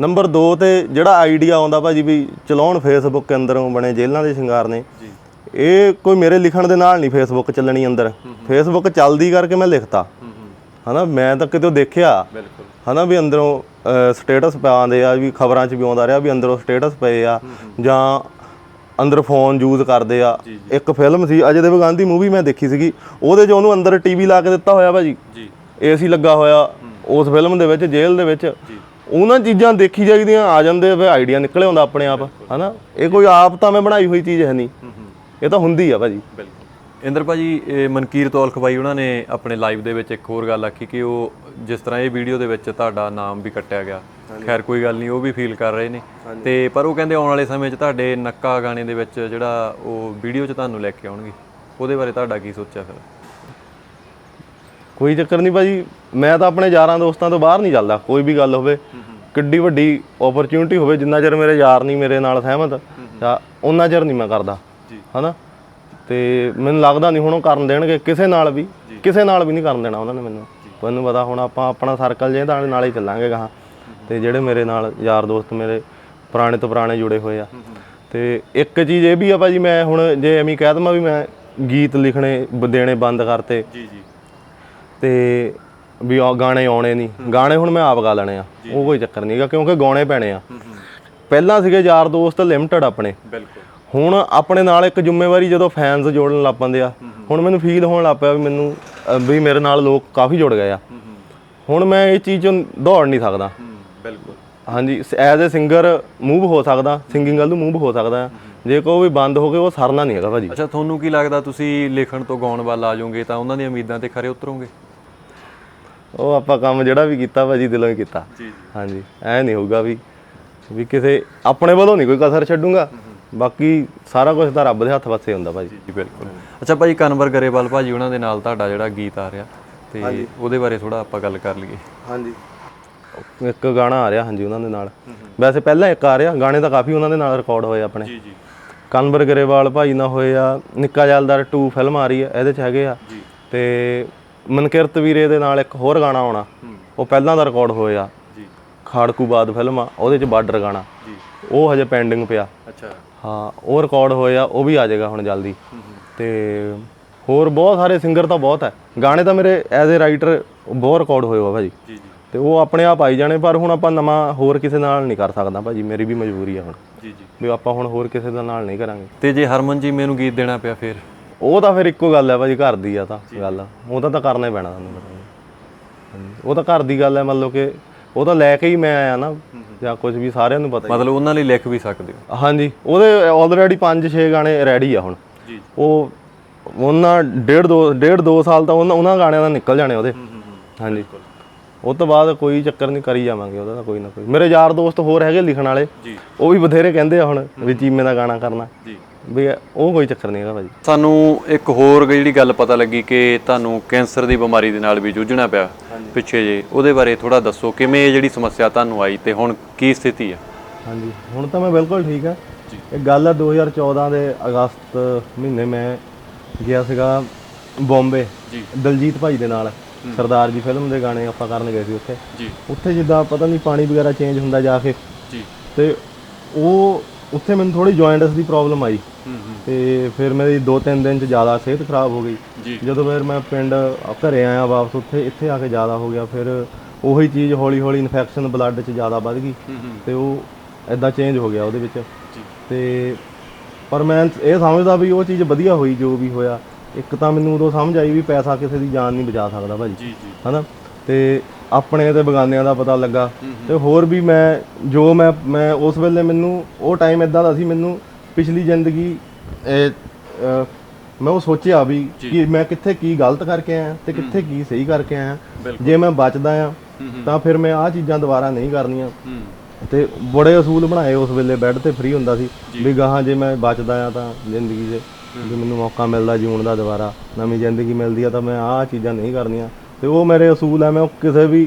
ਨੰਬਰ 2 ਤੇ ਜਿਹੜਾ ਆਈਡੀਆ ਆਉਂਦਾ ਭਾਜੀ ਵੀ ਚਲਾਉਣ ਫੇਸਬੁੱਕ ਦੇ ਅੰਦਰੋਂ ਬਣੇ ਜੇਲ੍ਹਾਂ ਦੇ ਸ਼ਿੰਗਾਰ ਨੇ ਜੀ। ਇਹ ਕੋਈ ਮੇਰੇ ਲਿਖਣ ਦੇ ਨਾਲ ਨਹੀਂ ਫੇਸਬੁੱਕ ਚੱਲਣੀ ਅੰਦਰ। ਫੇਸਬੁੱਕ ਚੱਲਦੀ ਕਰਕੇ ਮੈਂ ਲਿਖਤਾ। ਹਨਾ ਮੈਂ ਤਾਂ ਕਿਤੇ ਦੇਖਿਆ। ਹਨਾ ਵੀ ਅੰਦਰੋਂ ਸਟੇਟਸ ਪਾਉਂਦੇ ਆ ਵੀ ਖਬਰਾਂ 'ਚ ਵੀ ਆਉਂਦਾ ਰਿਹਾ ਵੀ ਅੰਦਰੋਂ ਸਟੇਟਸ ਪਏ ਆ ਜਾਂ ਅੰਦਰ ਫੋਨ ਯੂਜ਼ ਕਰਦੇ ਆ। ਇੱਕ ਫਿਲਮ ਸੀ ਅਜੇ ਦੇਵਗਨ ਦੀ ਮੂਵੀ ਮੈਂ ਦੇਖੀ ਸੀਗੀ। ਉਹਦੇ 'ਚ ਉਹਨੂੰ ਅੰਦਰ ਟੀਵੀ ਲਾ ਕੇ ਦਿੱਤਾ ਹੋਇਆ ਭਾਜੀ। ਜੀ। ਏਸੀ ਲੱਗਾ ਹੋਇਆ। ਉਸ ਫਿਲਮ ਦੇ ਵਿੱਚ ਜੇਲ੍ਹ ਦੇ ਵਿੱਚ ਉਹਨਾਂ ਚੀਜ਼ਾਂ ਦੇਖੀ ਜਾਈਦੀਆਂ ਆ ਜਾਂਦੇ ਫਿਰ ਆਈਡੀਆ ਨਿਕਲੇ ਆਉਂਦਾ ਆਪਣੇ ਆਪ ਹਨਾ? ਇਹ ਕੋਈ ਆਪ ਤਾਂ ਮੈਂ ਬਣਾਈ ਹੋਈ ਚੀਜ਼ ਹੈ ਨਹੀਂ। ਇਹ ਤਾਂ ਹੁੰਦੀ ਆ ਭਾਜੀ। ਬਿਲਕੁਲ। ਇੰਦਰ ਭਾਜੀ ਇਹ ਮਨਕੀਰ ਤੋਲਖ ਬਾਈ ਉਹਨਾਂ ਨੇ ਆਪਣੇ ਲਾਈਵ ਦੇ ਵਿੱਚ ਇੱਕ ਹੋਰ ਗੱਲ ਆਖੀ ਕਿ ਉਹ ਜਿਸ ਤਰ੍ਹਾਂ ਇਹ ਵੀਡੀਓ ਦੇ ਵਿੱਚ ਤੁਹਾਡਾ ਨਾਮ ਵੀ ਕੱਟਿਆ ਗਿਆ। ਖੈਰ ਕੋਈ ਗੱਲ ਨਹੀਂ ਉਹ ਵੀ ਫੀਲ ਕਰ ਰਹੇ ਨੇ। ਤੇ ਪਰ ਉਹ ਕਹਿੰਦੇ ਆਉਣ ਵਾਲੇ ਸਮੇਂ 'ਚ ਤੁਹਾਡੇ ਨੱਕਾ ਗਾਣੇ ਦੇ ਵਿੱਚ ਜਿਹੜਾ ਉਹ ਵੀਡੀਓ 'ਚ ਤੁਹਾਨੂੰ ਲੈ ਕੇ ਆਉਣਗੇ। ਉਹਦੇ ਬਾਰੇ ਤੁਹਾਡਾ ਕੀ ਸੋਚਿਆ ਫਿਰ? ਕੋਈ ਚੱਕਰ ਨਹੀਂ ਭਾਜੀ ਮੈਂ ਤਾਂ ਆਪਣੇ ਯਾਰਾਂ ਦੋਸਤਾਂ ਤੋਂ ਬਾਹਰ ਨਹੀਂ ਚੱਲਦਾ ਕੋਈ ਵੀ ਗੱਲ ਹੋਵੇ। ਕਿੱਡੀ ਵੱਡੀ ਓਪਰਚੁਨਿਟੀ ਹੋਵੇ ਜਿੰਨਾ ਚਿਰ ਮੇਰੇ ਯਾਰ ਨਹੀਂ ਮੇਰੇ ਨਾਲ ਸਹਿਮਤ ਤਾਂ ਉਹਨਾਂ ਚਿਰ ਨਹੀਂ ਮੈਂ ਕਰਦਾ ਜੀ। ਹਨਾ? ਤੇ ਮੈਨੂੰ ਲੱਗਦਾ ਨਹੀਂ ਹੁਣ ਉਹ ਕਰਨ ਦੇਣਗੇ ਕਿਸੇ ਨਾਲ ਵੀ ਕਿਸੇ ਨਾਲ ਵੀ ਨਹੀਂ ਕਰਨ ਦੇਣਾ ਉਹਨਾਂ ਨੇ ਮੈਨੂੰ। ਮੈਨੂੰ ਪਤਾ ਹੁਣ ਆਪਾਂ ਆਪਣਾ ਸਰਕਲ ਜੇ ਤਾਂ ਨਾਲ ਹੀ ਚੱਲਾਂਗੇ ਗਾਹਾਂ। ਤੇ ਜਿਹੜੇ ਮੇਰੇ ਨਾਲ ਯਾਰ ਦੋਸਤ ਮੇਰੇ ਪੁਰਾਣੇ ਤੋਂ ਪੁਰਾਣੇ ਜੁੜੇ ਹੋਏ ਆ। ਤੇ ਇੱਕ ਚੀਜ਼ ਇਹ ਵੀ ਆ ਭਾਜੀ ਮੈਂ ਹੁਣ ਜੇ ਐਵੇਂ ਕਹਿ ਦਮਾ ਵੀ ਮੈਂ ਗੀਤ ਲਿਖਣੇ ਦੇਣੇ ਬੰਦ ਕਰਤੇ। ਜੀ ਜੀ। ਤੇ ਵੀ ਆ ਗਾਣੇ ਆਉਣੇ ਨਹੀਂ ਗਾਣੇ ਹੁਣ ਮੈਂ ਆਪ ਗਾ ਲੈਣੇ ਆ। ਉਹ ਕੋਈ ਚੱਕਰ ਨਹੀਂਗਾ ਕਿਉਂਕਿ ਗਾਉਣੇ ਪੈਣੇ ਆ। ਪਹਿਲਾਂ ਸੀਗੇ ਯਾਰ ਦੋਸਤ ਲਿਮਟਿਡ ਆਪਣੇ। ਬਿਲਕੁਲ। ਹੁਣ ਆਪਣੇ ਨਾਲ ਇੱਕ ਜ਼ਿੰਮੇਵਾਰੀ ਜਦੋਂ ਫੈਨਸ ਜੋੜਨ ਲੱਗ ਪੈਂਦੇ ਆ ਹੁਣ ਮੈਨੂੰ ਫੀਲ ਹੋਣ ਲੱਗ ਪਿਆ ਵੀ ਮੈਨੂੰ ਵੀ ਮੇਰੇ ਨਾਲ ਲੋਕ ਕਾਫੀ ਜੁੜ ਗਏ ਆ। ਹੁਣ ਮੈਂ ਇਹ ਚੀਜ਼ ਚੋਂ ਦੌੜ ਨਹੀਂ ਸਕਦਾ। ਬਿਲਕੁਲ। ਹਾਂਜੀ ਐਜ਼ ਅ ਸਿੰਗਰ ਮੂਵ ਹੋ ਸਕਦਾ ਸਿੰਗਿੰਗ ਵੱਲ ਨੂੰ ਮੂਵ ਹੋ ਸਕਦਾ। ਜੇ ਕੋਈ ਵੀ ਬੰਦ ਹੋ ਗਏ ਉਹ ਸਰਨਾ ਨਹੀਂ ਹੈਗਾ ਭਾਜੀ। ਅੱਛਾ ਤੁਹਾਨੂੰ ਕੀ ਲੱਗਦਾ ਤੁਸੀਂ ਲਿਖਣ ਤੋਂ ਗਾਉਣ ਵੱਲ ਆ ਜਾਓਗੇ ਤਾਂ ਉਹਨਾਂ ਦੀਆਂ ਉਮੀਦਾਂ ਤੇ ਖਰੇ ਉਤਰੋਗੇ? ਉਹ ਆਪਾਂ ਕੰਮ ਜਿਹੜਾ ਵੀ ਕੀਤਾ ਭਾਜੀ ਦਿਲੋਂ ਹੀ ਕੀਤਾ। ਜੀ ਜੀ। ਹਾਂਜੀ ਐ ਨਹੀਂ ਹੋਊਗਾ ਵੀ ਵੀ ਕਿਸੇ ਆਪਣੇ ਵੱਲੋਂ ਨਹੀਂ ਕੋਈ ਕਸਰ ਛੱਡੂਗਾ। ਬਾਕੀ ਸਾਰਾ ਕੁਝ ਤਾਂ ਰੱਬ ਦੇ ਹੱਥ ਵਸੇ ਹੁੰਦਾ ਭਾਜੀ। ਜੀ ਬਿਲਕੁਲ। ਅੱਛਾ ਭਾਜੀ ਕਨਵਰ ਗਰੇਵਾਲ ਭਾਜੀ ਉਹਨਾਂ ਦੇ ਨਾਲ ਤੁਹਾਡਾ ਜਿਹੜਾ ਗੀਤ ਆ ਰਿਹਾ ਤੇ ਉਹਦੇ ਬਾਰੇ ਥੋੜਾ ਆਪਾਂ ਗੱਲ ਕਰ ਲਈਏ। ਹਾਂਜੀ। ਇੱਕ ਗਾਣਾ ਆ ਰਿਹਾ ਹਾਂਜੀ ਉਹਨਾਂ ਦੇ ਨਾਲ। ਵੈਸੇ ਪਹਿਲਾਂ ਇੱਕ ਆ ਰਿਹਾ ਗਾਣੇ ਤਾਂ ਕਾਫੀ ਉਹਨਾਂ ਦੇ ਨਾਲ ਰਿਕਾਰਡ ਹੋਏ ਆਪਣੇ। ਜੀ ਜੀ। ਕਨਵਰ ਗਰੇਵਾਲ ਭਾਈ ਨਾਲ ਹੋਏ ਆ ਨਿੱਕਾ ਜਲਦਾਰ 2 ਫਿਲਮ ਆ ਰਹੀ ਹੈ ਇਹਦੇ ਚ ਹੈਗੇ ਆ। ਜੀ। ਤੇ ਮਨਕਿਰਤ ਵੀਰੇ ਦੇ ਨਾਲ ਇੱਕ ਹੋਰ ਗਾਣਾ ਆਉਣਾ। ਉਹ ਪਹਿਲਾਂ ਦਾ ਰਿਕਾਰਡ ਹੋਇਆ। ਜੀ। ਖਾੜਕੂ ਬਾਦ ਫਿਲਮ ਆ ਉਹਦੇ ਚ ਬਾਰਡਰ ਗਾਣਾ। ਜੀ। ਉਹ ਹਜੇ ਪੈਂਡਿੰਗ ਪਿਆ। ਅੱਛਾ। ਹਾਂ ਉਹ ਰਿਕਾਰਡ ਹੋਇਆ ਉਹ ਵੀ ਆ ਜਾਏਗਾ ਹੁਣ ਜਲਦੀ। ਤੇ ਹੋਰ ਬਹੁਤ ਸਾਰੇ ਸਿੰਗਰ ਤਾਂ ਬਹੁਤ ਹੈ ਗਾਣੇ ਤਾਂ ਮੇਰੇ ਐਜ਼ ਅ ਰਾਈਟਰ ਬਹੁਤ ਰਿਕਾਰਡ ਹੋਏ ਹੋ ਭਾਜੀ। ਜੀ ਜੀ। ਤੇ ਉਹ ਆਪਣੇ ਆਪ ਆਈ ਜਾਣੇ ਪਰ ਹੁਣ ਆਪਾਂ ਨਵਾਂ ਹੋਰ ਕਿਸੇ ਨਾਲ ਨਹੀਂ ਕਰ ਸਕਦਾ ਭਾਜੀ। ਮੇਰੀ ਵੀ ਮਜਬੂਰੀ ਆ ਹੁਣ। ਜੀ ਜੀ। ਵੀ ਆਪਾਂ ਹੁਣ ਹੋਰ ਕਿਸੇ ਦੇ ਨਾਲ ਨਹੀਂ ਕਰਾਂਗੇ। ਤੇ ਜੇ ਹਰਮਨ ਜੀ ਮੈਨੂੰ ਗੀਤ ਦੇਣਾ ਪਿਆ ਫਿਰ? ਉਹ ਤਾਂ ਫਿਰ ਇੱਕੋ ਗੱਲ ਹੈ ਭਾਜੀ ਘਰ ਦੀ ਆ ਤਾਂ ਗੱਲ। ਉਹ ਤਾਂ ਤਾਂ ਕਰਨਾ ਹੀ ਪੈਣਾ ਤੁਹਾਨੂੰ ਉਹ ਤਾਂ ਘਰ ਦੀ ਗੱਲ ਹੈ ਮੰਨ ਲਓ ਕਿ ਉਹ ਤਾਂ ਲੈ ਕੇ ਹੀ ਮੈਂ ਆਇਆ ਨਾ ਜਾਂ ਕੁਝ ਵੀ ਸਾਰਿਆਂ ਨੂੰ ਪਤਾ ਮਤਲਬ ਉਹਨਾਂ ਲਈ ਲਿਖ ਵੀ ਸਕਦੇ ਹੋ। ਹਾਂਜੀ ਉਹਦੇ ਆਲਰੇਡੀ 5-6 ਗਾਣੇ ਰੈਡੀ ਆ ਹੁਣ। ਜੀ ਉਹ ਉਹਨਾਂ ਡੇਢ ਦੋ ਡੇਢ ਦੋ ਸਾਲ ਤਾਂ ਉਹਨਾਂ ਉਹਨਾਂ ਗਾਣਿਆਂ ਦਾ ਨਿਕਲ ਜਾਣੇ ਉਹਦੇ। ਹਾਂਜੀ। ਉਸ ਤੋਂ ਬਾਅਦ ਕੋਈ ਚੱਕਰ ਨਹੀਂ ਕਰੀ ਜਾਵਾਂਗੇ ਉਹਦਾ ਤਾਂ ਕੋਈ ਨਾ ਕੋਈ। ਮੇਰੇ ਯਾਰ ਦੋਸਤ ਹੋਰ ਹੈਗੇ ਲਿਖਣ ਵਾਲੇ। ਜੀ। ਉਹ ਵੀ ਬਥੇਰੇ ਕਹਿੰਦੇ ਆ ਹੁਣ ਵੀ ਚੀਮੇ ਦਾ ਗਾਣਾ ਕਰਨਾ। ਜੀ। ਵੀ ਉਹ ਕੋਈ ਚੱਕਰ ਨਹੀਂ ਹੈਗਾ ਭਾਜੀ। ਸਾਨੂੰ ਇੱਕ ਹੋਰ ਜਿਹੜੀ ਗੱਲ ਪਤਾ ਲੱਗੀ ਕਿ ਤੁਹਾਨੂੰ ਕੈਂਸਰ ਦੀ ਬਿਮਾਰੀ ਦੇ ਨਾਲ ਵੀ ਜੂਝਣਾ ਪਿਆ ਪਿੱਛੇ ਜੇ ਉਹਦੇ ਬਾਰੇ ਥੋੜਾ ਦੱਸੋ ਕਿਵੇਂ ਇਹ ਜਿਹੜੀ ਸਮੱਸਿਆ ਤੁਹਾਨੂੰ ਆਈ ਤੇ ਹੁਣ ਕੀ ਸਥਿਤੀ ਆ? ਹਾਂਜੀ ਹੁਣ ਤਾਂ ਮੈਂ ਬਿਲਕੁਲ ਠੀਕ ਆ। ਇਹ ਗੱਲ ਆ 2014 ਦੇ ਅਗਸਤ ਮਹੀਨੇ ਮੈਂ ਗਿਆ ਸੀਗਾ ਬੰਬੇ ਜੀ। ਦਲਜੀਤ ਭਾਈ ਦੇ ਨਾਲ ਸਰਦਾਰ ਜੀ ਫਿਲਮ ਦੇ ਗਾਣੇ ਆਪਾਂ ਕਰਨ ਗਏ ਸੀ ਉੱਥੇ। ਜੀ। ਉੱਥੇ ਜਿੱਦਾਂ ਪਤਾ ਨਹੀਂ ਪਾਣੀ ਵਗੈਰਾ ਚੇਂਜ ਹੁੰਦਾ ਜਾ ਕੇ। ਜੀ। ਤੇ ਉਹ ਉੱਥੇ ਮੈਨੂੰ ਥੋੜੀ ਜੁਆਇੰਟਸ ਦੀ ਪ੍ਰੋਬਲਮ ਆਈ। ਤੇ ਫਿਰ ਮੇਰੀ 2-3 ਦਿਨ ਚ ਜ਼ਿਆਦਾ ਸਿਹਤ ਖਰਾਬ ਹੋ ਗਈ। ਜਦੋਂ ਫਿਰ ਮੈਂ ਪਿੰਡ ਘਰੇ ਆਇਆ ਵਾਪਸ ਉੱਥੇ ਇੱਥੇ ਆ ਕੇ ਜ਼ਿਆਦਾ ਹੋ ਗਿਆ। ਫਿਰ ਉਹੀ ਚੀਜ਼ ਹੌਲੀ ਹੌਲੀ ਇਨਫੈਕਸ਼ਨ ਬਲੱਡ 'ਚ ਜ਼ਿਆਦਾ ਵੱਧ ਗਈ। ਤੇ ਉਹ ਐਦਾਂ ਚੇਂਜ ਹੋ ਗਿਆ ਉਹਦੇ ਵਿੱਚ। ਤੇ ਪਰ ਮੈਂ ਇਹ ਸਮਝਦਾ ਵੀ ਉਹ ਚੀਜ਼ ਵਧੀਆ ਹੋਈ ਜੋ ਵੀ ਹੋਇਆ। ਇੱਕ ਤਾਂ ਮੈਨੂੰ ਉਦੋਂ ਸਮਝ ਆਈ ਵੀ ਪੈਸਾ ਕਿਸੇ ਦੀ ਜਾਨ ਨਹੀਂ ਬਚਾ ਸਕਦਾ ਭਾਜੀ। ਹਨਾ? ਤੇ ਆਪਣੇ ਤੇ ਬਗਾਨਿਆਂ ਦਾ ਪਤਾ ਲੱਗਾ। ਤੇ ਹੋਰ ਵੀ ਮੈਂ ਜੋ ਮੈਂ ਮੈਂ ਉਸ ਵੇਲੇ ਮੈਨੂੰ ਉਹ ਟਾਈਮ ਇਦਾਂ ਦਾ ਸੀ ਮੈਨੂੰ ਪਿਛਲੀ ਜ਼ਿੰਦਗੀ ਮੈਂ ਉਹ ਸੋਚਿਆ ਵੀ ਕਿ ਮੈਂ ਕਿੱਥੇ ਕੀ ਗਲਤ ਕਰਕੇ ਆਇਆ ਤੇ ਕਿੱਥੇ ਕੀ ਸਹੀ ਕਰਕੇ ਆਇਆ। ਜੇ ਮੈਂ ਬਚਦਾ ਆ ਤਾਂ ਫਿਰ ਮੈਂ ਆਹ ਚੀਜ਼ਾਂ ਦੁਬਾਰਾ ਨਹੀਂ ਕਰਨੀਆਂ। ਤੇ ਬੜੇ ਅਸੂਲ ਬਣਾਏ ਉਸ ਵੇਲੇ ਬੈੱਡ ਤੇ ਫ੍ਰੀ ਹੁੰਦਾ ਸੀ ਵੀ ਗਾਹਾਂ ਜੇ ਮੈਂ ਬਚਦਾ ਆ ਤਾਂ ਜ਼ਿੰਦਗੀ 'ਚ ਜੇ ਮੈਨੂੰ ਮੌਕਾ ਮਿਲਦਾ ਜਿਉਣ ਦਾ ਦੁਬਾਰਾ ਨਵੀਂ ਜ਼ਿੰਦਗੀ ਮਿਲਦੀ ਆ ਤਾਂ ਮੈਂ ਆਹ ਚੀਜ਼ਾਂ ਨਹੀਂ ਕਰਨੀਆਂ। ਤੇ ਉਹ ਮੇਰੇ ਅਸੂਲ ਆ ਮੈਂ ਉਹ ਕਿਸੇ ਵੀ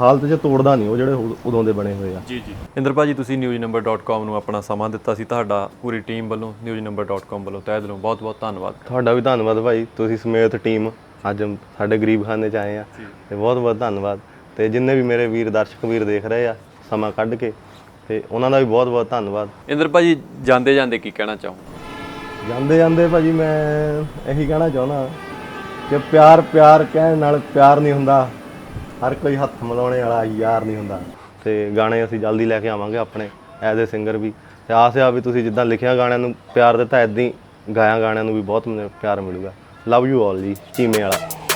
ਹਾਲਤ 'ਚ ਤੋੜਦਾ ਨਹੀਂ ਉਹ ਜਿਹੜੇ ਉਦ- ਉਦੋਂ ਦੇ ਬਣੇ ਹੋਏ ਆ। ਜੀ ਜੀ। ਇੰਦਰ ਭਾਜੀ ਤੁਸੀਂ newsnumber.com ਨੂੰ ਆਪਣਾ ਸਮਾਂ ਦਿੱਤਾ ਸੀ ਤੁਹਾਡਾ ਪੂਰੀ ਟੀਮ ਵੱਲੋਂ newsnumber.com ਵੱਲੋਂ ਤਹਿ ਦਿਲੋਂ ਬਹੁਤ ਬਹੁਤ ਧੰਨਵਾਦ। ਤੁਹਾਡਾ ਵੀ ਧੰਨਵਾਦ ਭਾਈ ਤੁਸੀਂ ਸਮੇਤ ਟੀਮ ਅੱਜ ਸਾਡੇ ਗਰੀਬ ਖਾਨੇ 'ਚ ਆਏ ਆ ਤੇ ਬਹੁਤ ਬਹੁਤ ਧੰਨਵਾਦ। ਤੇ ਜਿੰਨੇ ਵੀ ਮੇਰੇ ਵੀਰ ਦਰਸ਼ਕ ਵੀਰ ਦੇਖ ਰਹੇ ਆ ਸਮਾਂ ਕੱਢ ਕੇ ਤੇ ਉਹਨਾਂ ਦਾ ਵੀ ਬਹੁਤ ਬਹੁਤ ਧੰਨਵਾਦ। ਇੰਦਰ ਭਾਜੀ ਜਾਂਦੇ ਜਾਂਦੇ ਕੀ ਕਹਿਣਾ ਚਾਹੋ ਜਾਂਦੇ ਜਾਂਦੇ ਭਾਜੀ ਮੈਂ ਇਹੀ ਕਹਿਣਾ ਚਾਹੁੰਦਾ ਕਿ ਪਿਆਰ ਪਿਆਰ ਕਹਿਣ ਨਾਲ ਪਿਆਰ ਨਹੀਂ ਹੁੰਦਾ। ਹਰ ਕੋਈ ਹੱਥ ਮਿਲਾਉਣੇ ਵਾਲਾ ਯਾਰ ਨਹੀਂ ਹੁੰਦਾ। ਤੇ ਗਾਣੇ ਅਸੀਂ ਜਲਦੀ ਲੈ ਕੇ ਆਵਾਂਗੇ ਆਪਣੇ ਐਜ਼ ਅ ਸਿੰਗਰ ਵੀ। ਤੇ ਆਸ ਆ ਵੀ ਤੁਸੀਂ ਜਿੱਦਾਂ ਲਿਖਿਆ ਗਾਣਿਆਂ ਨੂੰ ਪਿਆਰ ਦਿੱਤਾ ਐਦਾਂ ਹੀ ਗਾਇਆ ਗਾਣਿਆਂ ਨੂੰ ਵੀ ਬਹੁਤ ਪਿਆਰ ਮਿਲੂਗਾ। ਲਵ ਯੂ ਆਲ ਜੀ, ਚੀਮੇ ਵਾਲਾ।